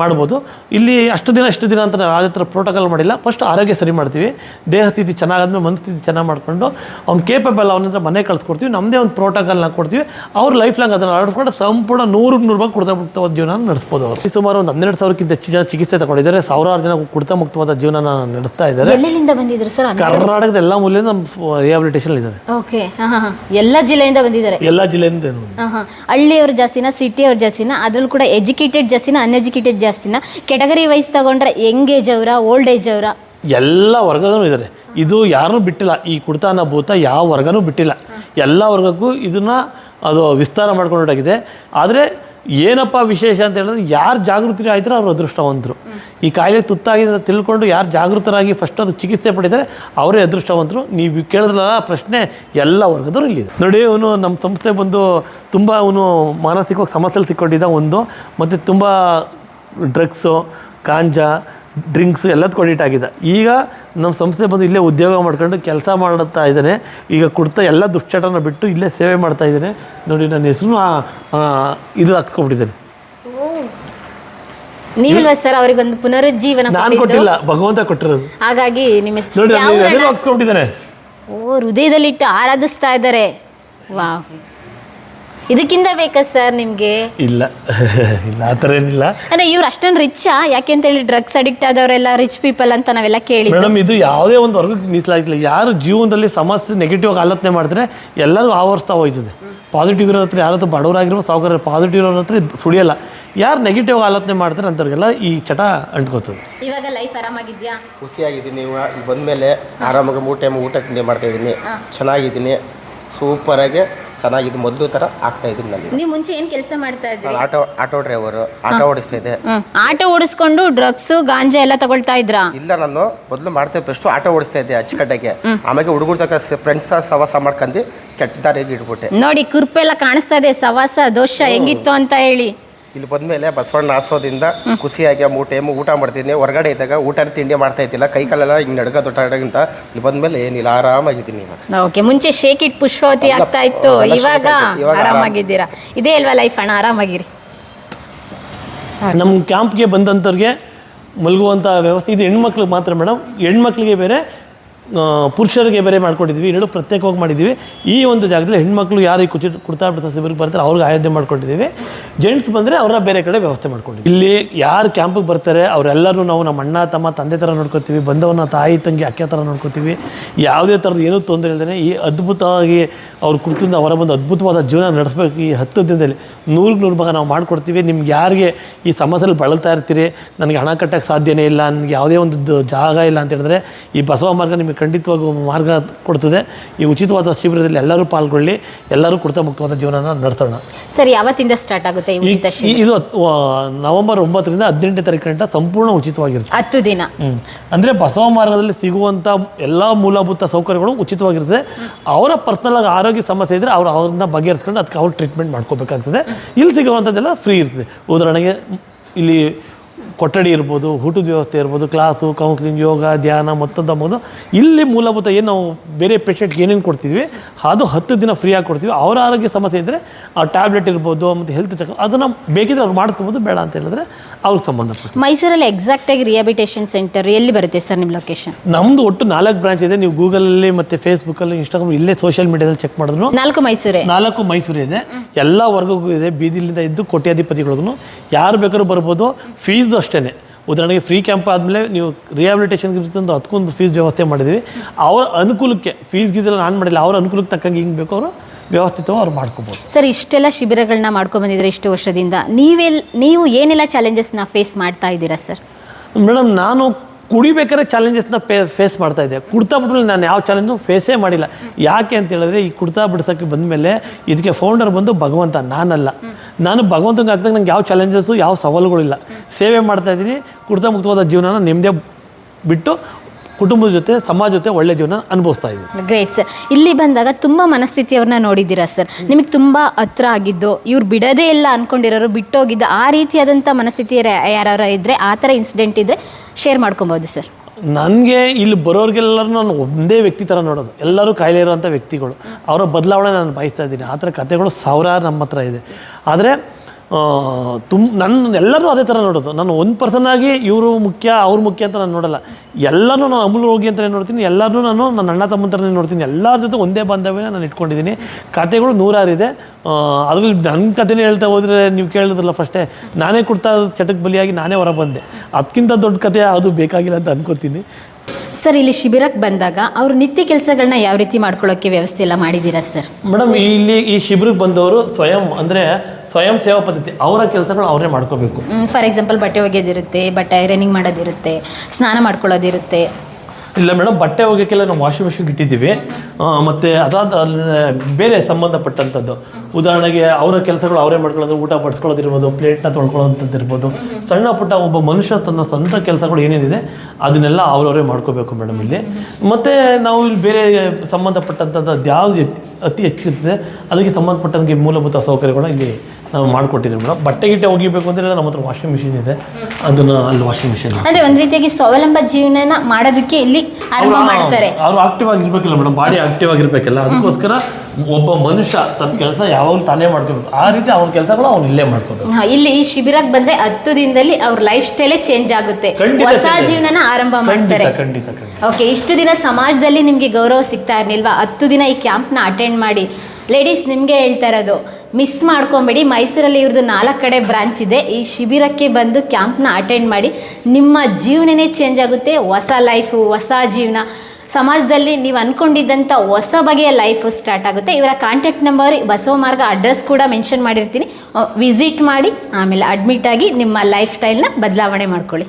ಮಾಡ್ಬೋದು. ಇಲ್ಲಿ ಅಷ್ಟು ದಿನ ಅಷ್ಟು ದಿನ ಅಂತ ನಾವು ಯಾವುದೇ ಥರ ಪ್ರೋಟೋಕಾಲ್ ಮಾಡಿಲ್ಲ. ಫಸ್ಟ್ ಆರೋಗ್ಯ ಸರಿ ಮಾಡ್ತೀವಿ. ದೇಹ ಸ್ಥಿತಿ ಚೆನ್ನಾಗಾದ್ಮೇಲೆ ಮನಸ್ಥಿತಿ ಚೆನ್ನಾಗಿ ಮಾಡ್ಕೊಂಡು ಅವ್ನು ಕೇಪಬಲ್ ಅವನಂದ್ರೆ ಮನೆ ಕಳ್ಸ್ಕೊಡ್ತೀವಿ. ನಮ್ಮದೇ ಒಂದು ಪ್ರೋಟೋಕಾಲ್ನ ಕೊಡ್ತೀವಿ. ಅವ್ರು ಲೈಫ್ ಲಾಂಗ್ ಅದನ್ನು ಅಳವಡಿಸ್ಕೊಂಡು ಸಂಪೂರ್ಣ ನೂರು ನೂರು ರೂಪಾಯಿ ಕುಡ್ತಾ ಮುಕ್ತವಾದ ಜೀವನ ನಡೆಸ್ಬೋದು ಅವರು. ಸುಮಾರು ಒಂದು ಹನ್ನೆರಡು ಸಾವಿರಕ್ಕಿಂತ ಹೆಚ್ಚು ಜನ ಚಿಕಿತ್ಸೆ ತಗೊಂಡಿದ್ದಾರೆ. ಸಾವಿರಾರು ಜನ ಕುಡ್ತಾ ಮುಕ್ತವಾದ ಜೀವನ ನಡೆಸ್ತಾ ಇದ್ದಾರೆ. ಎಲ್ಲೆಲ್ಲಿಂದ ಬಂದಿದ್ರು ಸರ್ ಕರ್ನಾಟಕದ ಎಲ್ಲ ಮೂಲೆಯಿಂದ ನಮ್ಮ ರಿಹಾಬಿಲಿಟೇಷನ್ ಇದ್ದಾರೆ. ಓಕೆ ಎಲ್ಲ ಜಿಲ್ಲೆಯಿಂದ ಬಂದಿದ್ದಾರೆ? ಎಲ್ಲ ಜಿಲ್ಲೆಯಿಂದ ಹಳ್ಳಿಯವ್ರು ಜಾಸ್ತಿನ ಸಿಟಿಯವ್ರ ಜಾಸ್ತಿನ ಅದ್ರಲ್ಲೂ ಕೂಡ ಎಜುಕೇಟೆಡ್ ಜಾಸ್ತಿನ ಅನ್ಎಜುಕೇಟೆಡ್ ಜಾಸ್ತಿನ ಕೆಟಗರಿ ವೈಸ್ ತಗೊಂಡ್ರೆ ಯಂಗ್ ಏಜ್ ಅವರ ಓಲ್ಡ್ ಏಜ್ ಅವರ? ಎಲ್ಲ ವರ್ಗದೂ ಇದ್ದಾರೆ. ಇದು ಯಾರನ್ನೂ ಬಿಟ್ಟಿಲ್ಲ. ಈ ಕುಡ್ತ ಅನ್ನೋ ಭೂತ ಯಾವ ವರ್ಗನೂ ಬಿಟ್ಟಿಲ್ಲ. ಎಲ್ಲ ವರ್ಗಕ್ಕೂ ಇದನ್ನ ಅದು ವಿಸ್ತಾರ ಮಾಡ್ಕೊಂಡಾಗಿದೆ. ಆದರೆ ಏನಪ್ಪ ವಿಶೇಷ ಅಂತ ಹೇಳಿದ್ರೆ ಯಾರು ಜಾಗೃತಿ ಆಯ್ತಾರೋ ಅವರು ಅದೃಷ್ಟವಂತರು. ಈ ಕಾಯಿಲೆ ತುತ್ತಾಗಿದೆ ತಿಳ್ಕೊಂಡು ಯಾರು ಜಾಗೃತರಾಗಿ ಫಸ್ಟ್ ಅದು ಚಿಕಿತ್ಸೆ ಪಡಿತಾರೆ, ಅವರೇ ಅದೃಷ್ಟವಂತರು. ನೀವು ಕೇಳಿದ್ರಲ್ಲ ಪ್ರಶ್ನೆ ಎಲ್ಲ ವರ್ಗದವರು ಇಲ್ಲಿದೆ. ನೋಡಿ, ಅವನು ನಮ್ಮ ಸಂಸ್ಥೆ ಬಂದು ತುಂಬ ಅವನು ಮಾನಸಿಕವಾಗಿ ಸಮಸ್ಯೆಲಿ ಸಿಕ್ಕೊಂಡಿದ್ದ ಒಂದು, ಮತ್ತು ತುಂಬ ಡ್ರಗ್ಸು ಗಾಂಜಾ ಡ್ರಿಂಕ್ಸು ಎಲ್ಲದ ಕೊಡಿಟ್ ಆಗಿದ್ದ ಈಗ ನಮ್ಮ ಸಂಸ್ಥೆ ಬಂದು ಇಲ್ಲೇ ಉದ್ಯೋಗ ಮಾಡ್ಕೊಂಡು ಕೆಲಸ ಮಾಡುತ್ತಾ ಇದ್ದಾನೆ. ಈಗ ಕುಡ್ತಾ ಎಲ್ಲ ದುಶ್ಚಟನ ಬಿಟ್ಟು ಇಲ್ಲೇ ಸೇವೆ ಮಾಡ್ತಾ ಇದ್ದಾನೆ. ನೋಡಿ ನನ್ನ ಹೆಸರು ಇದು ಹಾಕ್ಸ್ಕೊಂಡ್ಬಿಟ್ಟಿದ್ದೇನೆ ನೀವಿಲ್ವಾ ಸರ್ ಅವ್ರಿಗೊಂದು ಪುನರುಜ್ಜೀವನ ನಾನು ಕೊಟ್ಟಿಲ್ಲ ಭಗವಂತ ಕೊಟ್ಟಿರೋದು. ಹಾಗಾಗಿ ನಿಮ್ಮ ಹೆಸರು ನೋಡಿ ಹಾಕ್ಸ್ಕೊಂಡಿದ್ದಾನೆ ಓ ಹೃದಯದಲ್ಲಿಟ್ಟು ಆರಾಧಿಸ್ತಾ ಇದ್ದಾರೆ. ವಾವ್. ಇದಕ್ಕಿಂತ ಬೇಕಾ ಸರ್ ನಿಮಗೆ? ಇಲ್ಲ. ಇಲ್ಲ ಆ ಥರ ಏನಿಲ್ಲ. ಅಂದ್ರೆ ಇವ್ರು ಅಷ್ಟೊಂದು ರಿಚ್ಚಾ ಯಾಕೆ ಅಂತ ಹೇಳಿ ಡ್ರಗ್ಸ್ ಅಡಿಕ್ಟ್ ಆದವರೆಲ್ಲ ರಿಚ್ ಪೀಪಲ್ ಅಂತ ನಾವೆಲ್ಲ ಕೇಳಿ ಮೇಡಮ್ ಇದು ಯಾವುದೇ ಒಂದು ವರ್ಗಕ್ಕೆ ಮೀಸಲಾಗಿಲ್ಲ. ಯಾರು ಜೀವನದಲ್ಲಿ ಸಮಸ್ಯೆ ನೆಗೆಟಿವ್ ಆಲೋಚನೆ ಮಾಡಿದ್ರೆ ಎಲ್ಲರೂ ಆವರಿಸ್ತಾ ಹೋಯ್ತದೆ. ಪಾಸಿಟಿವ್ ಇರೋ ಹತ್ರ ಯಾರತ್ರ ಬಡವರಾಗಿರೋ ಸಾವುಕಾರ ಪಾಸಿಟಿವ್ ಇರೋ ಹತ್ರ ಸುಡಿಯಲ್ಲ. ಸುಳಿಯಲ್ಲ ಯಾರು ನೆಗೆಟಿವ್ ಆಲೋಚನೆ ಮಾಡ್ತಾರೆ ಅಂತವ್ರಿಗೆಲ್ಲ ಈ ಚಟ ಅಂಟ್ಕೋತದೆ. ಇವಾಗ ಲೈಫ್ ಆರಾಮಾಗಿದ್ಯಾ? ಖುಷಿಯಾಗಿದ್ದೀನಿ ಇವಾಗ ಬಂದ ಬಂದಮೇಲೆ ಆರಾಮಾಗಿ ಮೂರು ಟೈಮ್ ಊಟ ತಿಂಡಿ ಮಾಡ್ತಾ ಇದ್ದೀನಿ. ಚೆನ್ನಾಗಿದ್ದೀನಿ. ಸೂಪರಾಗಿ ಚೆನ್ನಾಗಿದೆ. ಮೊದಲು ತರ ಆಗ್ತಾ ಇದ್ದೀನಿ ನನಗೆ. ನೀವು ಮುಂಚೆ ಏನ್ ಕೆಲಸ ಮಾಡ್ತಾ ಇದ್ರಿ? ನಾನು ಆಟೋ ಆಟೋ ಡ್ರೈವರು ಆಟೋ ಓಡಿಸ್ತಾ ಇದ್ದೆ. ಹ್ಮ್. ಆಟೋ ಓಡಿಸ್ಕೊಂಡು ಡ್ರಗ್ಸ್ ಗಾಂಜಾ ಎಲ್ಲ ತಗೊಳ್ತಾ ಇದ್ರಾ? ಇಲ್ಲ ನಾನು ಮೊದಲು ಮಾಡ್ತಾ ಫಸ್ಟ್ ಆಟೋ ಓಡಿಸ್ತಾ ಇದ್ದೆ ಅಚ್ಚುಕಟ್ಟಾಗೆ. ಆಮೇಲೆ ಹುಡುಗರ ತಕ ಫ್ರೆಂಡ್ಸ್ ಸವಾಸ ಮಾಡ್ಕೊಂಡು ಕೆಟ್ಟ ದಾರಿಗೆ ಇಟ್ಬಿಟ್ಟೆ. ನೋಡಿ ಕುರ್ಪೆಲ್ಲ ಕಾಣಿಸ್ತಾ ಇದೆ. ಸವಾಸ ದೋಷ ಹೆಂಗಿತ್ತು ಅಂತ ಹೇಳಿ. ಇಲ್ಲಿ ಬಂದ್ಮೇಲೆ ಬಸವಣ್ಣ ಆಸೋದಿಂದ ಖುಷಿಯಾಗಿ ಮೂರು ಟೈಮ್ ಊಟ ಮಾಡ್ತಿದ್ದೀನಿ ಹೊರಗಡೆ ಇದ್ದಾಗ ಊಟ ತಿಂಡಿ ಮಾಡ್ತಾ ಇದ್ದಿಲ್ಲ. ಕೈ ಕಾಲೆಲ್ಲ ಹಿಂಗೆ ನಡ್ಕ ದೊಡ್ಡಗಿಂತ ಇಲ್ಲಿ ಬಂದ್ಮೇಲೆ ಏನಿಲ್ಲ ಆರಾಮಾಗಿದ್ದೀನಿ ಇವಾಗ. ಓಕೆ ಮುಂಚೆ ಶೇಕ್ ಇಟ್ ಪುಷ್ಪಾವತಿ ಆಗ್ತಾ ಇತ್ತು. ಇವಾಗ. ಆರಾಮಾಗಿದ್ದೀರಾ? ಇದೇ ಅಲ್ವಾ ಲೈಫ್ ಅಣ್ಣ? ಆರಾಮಾಗಿರಿ. ನಮ್ಮ ಕ್ಯಾಂಪ್ಗೆ ಬಂದಂಥವ್ರಿಗೆ ಮಲಗುವಂಥ ವ್ಯವಸ್ಥೆ ಇದು ಹೆಣ್ಮಕ್ಳಿಗೆ ಮಾತ್ರ ಮೇಡಮ್ ಹೆಣ್ಮಕ್ಳಿಗೆ ಬೇರೆ ಪುರುಷರಿಗೆ ಬೇರೆ ಮಾಡ್ಕೊಂಡಿದ್ವಿ ಎರಡು ಪ್ರತ್ಯೇಕವಾಗಿ ಮಾಡಿದ್ದೀವಿ. ಈ ಒಂದು ಜಾಗದಲ್ಲಿ ಹೆಣ್ಮಕ್ಳು ಯಾರು ಈ ಕುಚಿ ಕುರ್ತಾ ಬಿಡ್ತಾರೆ ಬರ್ತಾರೆ, ಅವ್ರಿಗೆ ಆಯೋಜನೆ ಮಾಡ್ಕೊಂಡಿದ್ದೀವಿ. ಜೆಂಟ್ಸ್ ಬಂದರೆ ಅವರ ಬೇರೆ ಕಡೆ ವ್ಯವಸ್ಥೆ ಮಾಡ್ಕೊಂಡಿದ್ದೀವಿ. ಇಲ್ಲಿ ಯಾರು ಕ್ಯಾಂಪಿಗೆ ಬರ್ತಾರೆ ಅವರೆಲ್ಲರೂ ನಾವು ನಮ್ಮ ಅಣ್ಣ, ತಮ್ಮ, ತಂದೆ ಥರ ನೋಡ್ಕೊತೀವಿ, ಬಂದವನ್ನ ತಾಯಿ, ತಂಗಿ, ಅಕ್ಕ ಥರ ನೋಡ್ಕೊತೀವಿ. ಯಾವುದೇ ಥರದ ಏನೂ ತೊಂದರೆ ಇಲ್ಲದೇ ಈ ಅದ್ಭುತವಾಗಿ ಅವ್ರ ಕುರಿತಿಂದ ಹೊರ ಬಂದು ಅದ್ಭುತವಾದ ಜೀವನ ನಡೆಸಬೇಕು ಈ ಹತ್ತು ದಿನದಲ್ಲಿ. ನೂರಿಗೆ ನೂರು ಭಾಗ ನಾವು ಮಾಡಿಕೊಡ್ತೀವಿ. ನಿಮ್ಗೆ ಯಾರಿಗೆ ಈ ಸಮಸ್ಯೆಯಲ್ಲಿ ಬಳಲ್ತಾ ಇರ್ತೀರಿ, ನನಗೆ ಹಣ ಕಟ್ಟಕ್ಕೆ ಸಾಧ್ಯನೇ ಇಲ್ಲ, ನನಗೆ ಯಾವುದೇ ಒಂದು ಜಾಗ ಇಲ್ಲ ಅಂತ ಹೇಳಿದ್ರೆ ಈ ಬಸವ ಮಾರ್ಗ ನಿಮಗೆ ಖಂಡಿತವಾಗೂ ಮಾರ್ಗ ಕೊಡ್ತದೆ. ಈ ಉಚಿತವಾದ ಶಿಬಿರದಲ್ಲಿ ಎಲ್ಲರೂ ಪಾಲ್ಗೊಳ್ಳಿ ಎಲ್ಲರೂ ಕೊಡ್ತಾ ಮುಕ್ತವಾದ ಜೀವನನ ನಡೆಸೋಣ. ಸರಿ ಯಾವತ್ತಿಂದ ಸ್ಟಾರ್ಟ್ ಆಗುತ್ತೆ ಇದು ನವೆಂಬರ್ ಒಂಬತ್ತರಿಂದ ಹದಿನೆಂಟನೇ ತಾರೀಕು ಗಂಟ ಸಂಪೂರ್ಣ ಉಚಿತವಾಗಿರುತ್ತೆ. ಹತ್ತು ದಿನ. ಅಂದರೆ ಬಸವ ಮಾರ್ಗದಲ್ಲಿ ಸಿಗುವಂಥ ಎಲ್ಲ ಮೂಲಭೂತ ಸೌಕರ್ಯಗಳು ಉಚಿತವಾಗಿರ್ತದೆ ಅವರ ಪರ್ಸನಲ್ ಆಗಿ ಆರೋಗ್ಯ ಸಮಸ್ಯೆ ಇದ್ದರೆ ಅವ್ರು ಅವ್ರನ್ನ ಬಗೆಹರಿಸ್ಕೊಂಡು ಅದಕ್ಕೆ ಅವ್ರು ಟ್ರೀಟ್ಮೆಂಟ್ ಮಾಡ್ಕೋಬೇಕಾಗ್ತದೆ. ಇಲ್ಲಿ ಸಿಗುವಂಥದ್ದೆಲ್ಲ ಫ್ರೀ ಇರ್ತದೆ. ಉದಾಹರಣೆಗೆ ಇಲ್ಲಿ ಕೊಠಡಿ ಇರ್ಬೋದು ಊಟದ ವ್ಯವಸ್ಥೆ ಇರ್ಬೋದು ಕ್ಲಾಸು ಕೌನ್ಸಿಲಿಂಗ್ ಯೋಗ ಧ್ಯಾನ ಮತ್ತೊಂದು ಅಂಬೋದು ಇಲ್ಲಿ ಮೂಲಭೂತ ಏನು ನಾವು ಬೇರೆ ಪೇಷೆಂಟ್ಗೆ ಏನೇನು ಕೊಡ್ತಿದ್ವಿ ಅದು ಹತ್ತು ದಿನ ಫ್ರೀಯಾಗಿ ಕೊಡ್ತೀವಿ ಅವರ ಆರೋಗ್ಯ ಸಮಸ್ಯೆ ಇದ್ದರೆ ಆ ಟ್ಯಾಬ್ಲೆಟ್ ಇರ್ಬೋದು ಮತ್ತು ಹೆಲ್ತ್ ಚೆಕ್ ಅದನ್ನು ಬೇಕಿದ್ರೆ ಅವ್ರು ಮಾಡಿಸ್ಕೊಬೋದು ಬೇಡ ಅಂತ ಹೇಳಿದ್ರೆ ಅವ್ರಿಗೆ ಸಂಬಂಧಪಟ್ಟ ಮೈಸೂರಲ್ಲಿ ಎಕ್ಸಾಕ್ಟಾಗಿ ರಿಯಾಬಿಟೇಷನ್ ಸೆಂಟರ್ ಎಲ್ಲಿ ಬರುತ್ತೆ ಸರ್ ನಿಮ್ಮ ಲೊಕೇಶನ್ ನಮ್ಮದು ಒಟ್ಟು ನಾಲ್ಕು ಬ್ರಾಂಚ್ ಇದೆ. ನೀವು ಗೂಗಲಲ್ಲಿ ಮತ್ತು ಫೇಸ್ಬುಕ್ಕಲ್ಲಿ ಇನ್ಸ್ಟಾಗ್ರಾಮ್ ಇಲ್ಲೇ ಸೋಷಿಯಲ್ ಮೀಡಿಯಾದಲ್ಲಿ ಚೆಕ್ ಮಾಡಿದ್ರು. ನಾಲ್ಕು ಮೈಸೂರೇ? ನಾಲ್ಕು ಮೈಸೂರು ಇದೆ. ಎಲ್ಲ ವರ್ಗಕ್ಕೂ ಇದೆ. ಬೀದಿಲಿಂದ ಇದ್ದು ಕೋಟ್ಯಾಧಿಪತಿಗಳಿಗೂ ಯಾರು ಬೇಕಾದ್ರೂ ಬರ್ಬೋದು. ಫೀಸ್ ಅಷ್ಟೇ ಉದಾಹರಣೆಗೆ ಫ್ರೀ ಕ್ಯಾಂಪ್ ಆದಮೇಲೆ ನೀವು ರಿಹಾಬಿಲಿಟೇಷನ್ ಇರ್ತಂದು ಅದಕ್ಕೊಂದು ಫೀಸ್ ವ್ಯವಸ್ಥೆ ಮಾಡಿದ್ವಿ. ಅವ್ರ ಅನುಕೂಲಕ್ಕೆ ಫೀಸ್ ಗೀಸೆಲ್ಲ ನಾನು ಮಾಡಿಲ್ಲ ಅವ್ರ ಅನುಕೂಲಕ್ಕೆ ತಕ್ಕಂಗೆ ಹಿಂಗೆ ಬೇಕು ಅವರು ವ್ಯವಸ್ಥಿತವಾಗಿ ಅವ್ರು ಮಾಡ್ಕೋಬೋದು. ಸರ್ ಇಷ್ಟೆಲ್ಲ ಶಿಬಿರಗಳನ್ನ ಮಾಡ್ಕೊಂಬಂದಿದ್ರೆ ಇಷ್ಟು ವರ್ಷದಿಂದ? ನೀವೆಲ್ ನೀವು ಏನೆಲ್ಲ ಚಾಲೆಂಜಸ್ನ ಫೇಸ್ ಮಾಡ್ತಾ ಇದ್ದೀರಾ ಸರ್? ಮೇಡಮ್ ನಾನು ಕುಡಿಬೇಕಾದ್ರೆ ಚಾಲೆಂಜಸ್ನ ಪೇ ಫೇಸ್ ಮಾಡ್ತಾ ಇದ್ದೆ ಕುಡ್ತಾ ಬಿಟ್ಮೇಲೆ ನಾನು ಯಾವ ಚಾಲೆಂಜು ಫೇಸೇ ಮಾಡಿಲ್ಲ. ಯಾಕೆ ಅಂತ ಹೇಳಿದ್ರೆ, ಈ ಕುಡ್ತಾ ಬಿಡ್ಸೋಕ್ಕೆ ಬಂದಮೇಲೆ ಇದಕ್ಕೆ ಫೌಂಡರ್ ಬಂದು ಭಗವಂತ, ನಾನಲ್ಲ. ನಾನು ಭಗವಂತನಿಗೆ ಆಗ್ದಾಗ ನಂಗೆ ಯಾವ ಚಾಲೆಂಜಸ್ಸು ಯಾವ ಸವಾಲುಗಳಿಲ್ಲ ಸೇವೆ ಮಾಡ್ತಾ ಇದ್ದೀನಿ. ಕುಡ್ತಾ ಮುಕ್ತವಾದ ಜೀವನನ ನೆಮ್ಮದಿ ಬಿಟ್ಟು ಕುಟುಂಬದ ಜೊತೆ ಸಮಾಜ ಜೊತೆ ಒಳ್ಳೆ ಜೀವನ ಅನುಭವಿಸ್ತಾ ಇದ್ದೀವಿ. ಗ್ರೇಟ್ ಸರ್ ಇಲ್ಲಿ ಬಂದಾಗ ತುಂಬ ಮನಸ್ಥಿತಿಯವ್ರನ್ನ ನೋಡಿದ್ದೀರಾ ಸರ್ ನಿಮಗೆ ತುಂಬ ಹತ್ರ ಆಗಿದ್ದು ಇವ್ರು ಬಿಡದೇ ಇಲ್ಲ ಅನ್ಕೊಂಡಿರೋರು ಬಿಟ್ಟೋಗಿದ್ದು ಆ ರೀತಿಯಾದಂಥ ಮನಸ್ಥಿತಿ ಯಾರು ಇದ್ದರೆ ಆ ಥರ ಇನ್ಸಿಡೆಂಟ್ ಇದ್ದರೆ ಶೇರ್ ಮಾಡ್ಕೊಬೋದು ಸರ್ ನನಗೆ ಇಲ್ಲಿ ಬರೋರಿಗೆಲ್ಲರೂ ನಾನು ಒಂದೇ ವ್ಯಕ್ತಿ ಥರ ನೋಡೋದು. ಎಲ್ಲರೂ ಕಾಯಿಲೆ ಇರುವಂಥ ವ್ಯಕ್ತಿಗಳು. ಅವರ ಬದಲಾವಣೆ ನಾನು ಬಯಸ್ತಾ ಇದ್ದೀನಿ. ಆ ಥರ ಕಥೆಗಳು ಸಾವಿರಾರು ನಮ್ಮ ಹತ್ರ ಇದೆ. ಆದರೆ ತುಂಬ ನನ್ನ ಎಲ್ಲರೂ ಅದೇ ಥರ ನೋಡೋದು. ನಾನು ಒಂದು ಪರ್ಸನ್ ಆಗಿ ಇವರು ಮುಖ್ಯ, ಅವ್ರು ಮುಖ್ಯ ಅಂತ ನಾನು ನೋಡಲ್ಲ. ಎಲ್ಲರೂ ನಾನು ಅಮೂಲ್ ಹೋಗಿ ಅಂತಲೇ ನೋಡ್ತೀನಿ ಎಲ್ಲರೂ ನಾನು ನನ್ನ ಅಣ್ಣ ತಮ್ಮನ ಥರನೇ ನೋಡ್ತೀನಿ. ಎಲ್ಲರ ಜೊತೆ ಒಂದೇ ಬಾಂಧವ್ಯ ನಾನು ಇಟ್ಕೊಂಡಿದ್ದೀನಿ. ಕತೆಗಳು ನೂರಾರಿದೆ ಅದ್ರಲ್ಲಿ ನನ್ನ ಕಥೆನೇ ಹೇಳ್ತಾ ಹೋದರೆ ನೀವು ಕೇಳಿದ್ರಲ್ಲ ಫಸ್ಟೇ ನಾನೇ ಕೊಡ್ತಾ ಚಟಕ್ಕೆ ಬಲಿಯಾಗಿ ನಾನೇ ಹೊರ ಬಂದೆ. ಅದಕ್ಕಿಂತ ದೊಡ್ಡ ಕತೆ, ಅದು ಬೇಕಾಗಿಲ್ಲ ಅಂತ ಅನ್ಕೋತೀನಿ. ಸರ್ ಇಲ್ಲಿ ಶಿಬಿರಕ್ಕೆ ಬಂದಾಗ ಅವ್ರ ನಿತ್ಯ ಕೆಲಸಗಳನ್ನ ಯಾವ ರೀತಿ ಮಾಡ್ಕೊಳ್ಳೋಕ್ಕೆ ವ್ಯವಸ್ಥೆ ಎಲ್ಲ ಮಾಡಿದ್ದೀರಾ ಸರ್? ಮೇಡಮ್ ಇಲ್ಲಿ ಈ ಶಿಬಿರಕ್ಕೆ ಬಂದವರು ಸ್ವಯಂ ಅಂದರೆ ಸ್ವಯಂ ಸೇವಾ ಪದ್ಧತಿ ಅವರ ಕೆಲಸಗಳು ಅವರೇ ಮಾಡ್ಕೋಬೇಕು. ಫಾರ್ ಎಕ್ಸಾಂಪಲ್ ಬಟ್ಟೆ ಒಗೆಯೋದಿರುತ್ತೆ ಬಟ್ಟೆ ಐರನಿಂಗ್ ಮಾಡೋದಿರುತ್ತೆ ಸ್ನಾನ ಮಾಡ್ಕೊಳ್ಳೋದಿರುತ್ತೆ. ಇಲ್ಲ ಮೇಡಮ್, ಬಟ್ಟೆ ಒಗೆಯಕ್ಕೆಲ್ಲ ನಾವು ವಾಷಿಂಗ್ ಮಿಷಿನ್ ಇಟ್ಟಿದ್ದೀವಿ. ಮತ್ತು ಅದಾದ ಬೇರೆ ಸಂಬಂಧಪಟ್ಟಂಥದ್ದು ಉದಾಹರಣೆಗೆ ಅವರ ಕೆಲಸಗಳು ಅವರೇ ಮಾಡ್ಕೊಳ್ಳೋದು, ಊಟ ಬಡಿಸ್ಕೊಳ್ಳೋದಿರ್ಬೋದು ಪ್ಲೇಟ್ನ ತೊಳ್ಕೊಳ್ಳೋಂಥದ್ದು ಇರ್ಬೋದು ಸಣ್ಣ ಪುಟ್ಟ ಒಬ್ಬ ಮನುಷ್ಯ ತನ್ನ ಸ್ವಂತ ಕೆಲಸಗಳು ಏನೇನಿದೆ, ಅದನ್ನೆಲ್ಲ ಅವರವರೇ ಮಾಡ್ಕೋಬೇಕು ಮೇಡಮ್ ಇಲ್ಲಿ. ಮತ್ತು ನಾವು ಇಲ್ಲಿ ಬೇರೆ ಸಂಬಂಧಪಟ್ಟಂಥದ್ದು ಯಾವುದು ಅತಿ ಹೆಚ್ಚಿರ್ತದೆ ಅದಕ್ಕೆ ಸಂಬಂಧಪಟ್ಟಂಗೆ ಮೂಲಭೂತ ಸೌಕರ್ಯಗಳು ಇಲ್ಲಿ ನಾವು ಮಾಡಿಕೊಟ್ಟಿದ್ದೀವಿ ಮೇಡಮ್. ಬಟ್ಟೆ ಗಿಟ್ಟೆ ಒಗಿಬೇಕು ಅಂದರೆ ನಮ್ಮ ಹತ್ರ ವಾಷಿಂಗ್ ಮಿಷಿನ್ ಇದೆ. ಅದನ್ನು ಅಲ್ಲಿ ವಾಷಿಂಗ್ ಮಿಷಿನ್ ಅಂದ್ರೆ ಒಂದ್ ರೀತಿಯಾಗಿ ಸ್ವಾವಲಂಬ ಜೀವನನ ಮಾಡೋದಕ್ಕೆ ಇಲ್ಲಿ ಆರಂಭ ಮಾಡ್ತಾರೆ. ಅವ್ರು ಆಕ್ಟಿವ್ ಆಗಿರ್ಬೇಕಲ್ಲ ಮೇಡಮ್ ಬಾಡಿ ಆಕ್ಟಿವ್ ಆಗಿರ್ಬೇಕಲ್ಲ. ಅದಕ್ಕೋಸ್ಕರ ಒಬ್ಬ ಮನುಷ್ಯ ತನ್ನ ಕೆಲಸ ಯಾವಾಗಲೂ ತಾನೇ ಮಾಡ್ಕೋಬೇಕು ಆ ರೀತಿ ಅವನ ಕೆಲಸಗಳು ಅವ್ನು ಇಲ್ಲೇ ಮಾಡ್ಕೋಬೇಕು ಹಾ, ಇಲ್ಲಿ ಈ ಶಿಬಿರಕ್ಕೆ ಬಂದ್ರೆ ಹತ್ತು ದಿನದಲ್ಲಿ ಅವ್ರ ಲೈಫ್ ಸ್ಟೈಲೇ ಚೇಂಜ್ ಆಗುತ್ತೆ. ಖಂಡಿತ ಹೊಸ change ಜೀವನನ ಆರಂಭ ಮಾಡ್ತಾರೆ. ಖಂಡಿತ ಓಕೆ ಇಷ್ಟು ದಿನ ಸಮಾಜದಲ್ಲಿ ನಿಮಗೆ ಗೌರವ ಸಿಗ್ತಾ ಇರ್ಲಿಲ್ವಾ? ಹತ್ತು ದಿನ ಈ ಕ್ಯಾಂಪ್ನ ಅಟೆಂಡ್ ಮಾಡಿ. ಲೇಡೀಸ್ ನಿಮಗೆ ಹೇಳ್ತಾ ಇರೋದು ಮಿಸ್ ಮಾಡ್ಕೊಬೇಡಿ. ಮೈಸೂರಲ್ಲಿ ಇವ್ರದ್ದು ನಾಲ್ಕು ಕಡೆ ಬ್ರಾಂಚ್ ಇದೆ. ಈ ಶಿಬಿರಕ್ಕೆ ಬಂದು ಕ್ಯಾಂಪ್ನ ಅಟೆಂಡ್ ಮಾಡಿ, ನಿಮ್ಮ ಜೀವನನೇ ಚೇಂಜ್ ಆಗುತ್ತೆ. ಹೊಸ ಲೈಫು ಹೊಸ ಜೀವನ. ಸಮಾಜದಲ್ಲಿ ನೀವು ಅಂದ್ಕೊಂಡಿದ್ದಂಥ ಹೊಸ ಬಗೆಯ ಲೈಫು ಸ್ಟಾರ್ಟ್ ಆಗುತ್ತೆ. ಇವರ ಕಾಂಟ್ಯಾಕ್ಟ್ ನಂಬರ್ ಬಸವ ಮಾರ್ಗ ಅಡ್ರೆಸ್ ಕೂಡ ಮೆನ್ಷನ್ ಮಾಡಿರ್ತೀನಿ. ವಿಸಿಟ್ ಮಾಡಿ, ಆಮೇಲೆ ಅಡ್ಮಿಟ್ ಆಗಿ ನಿಮ್ಮ ಲೈಫ್ ಸ್ಟೈಲ್ನ ಬದಲಾವಣೆ ಮಾಡ್ಕೊಳ್ಳಿ.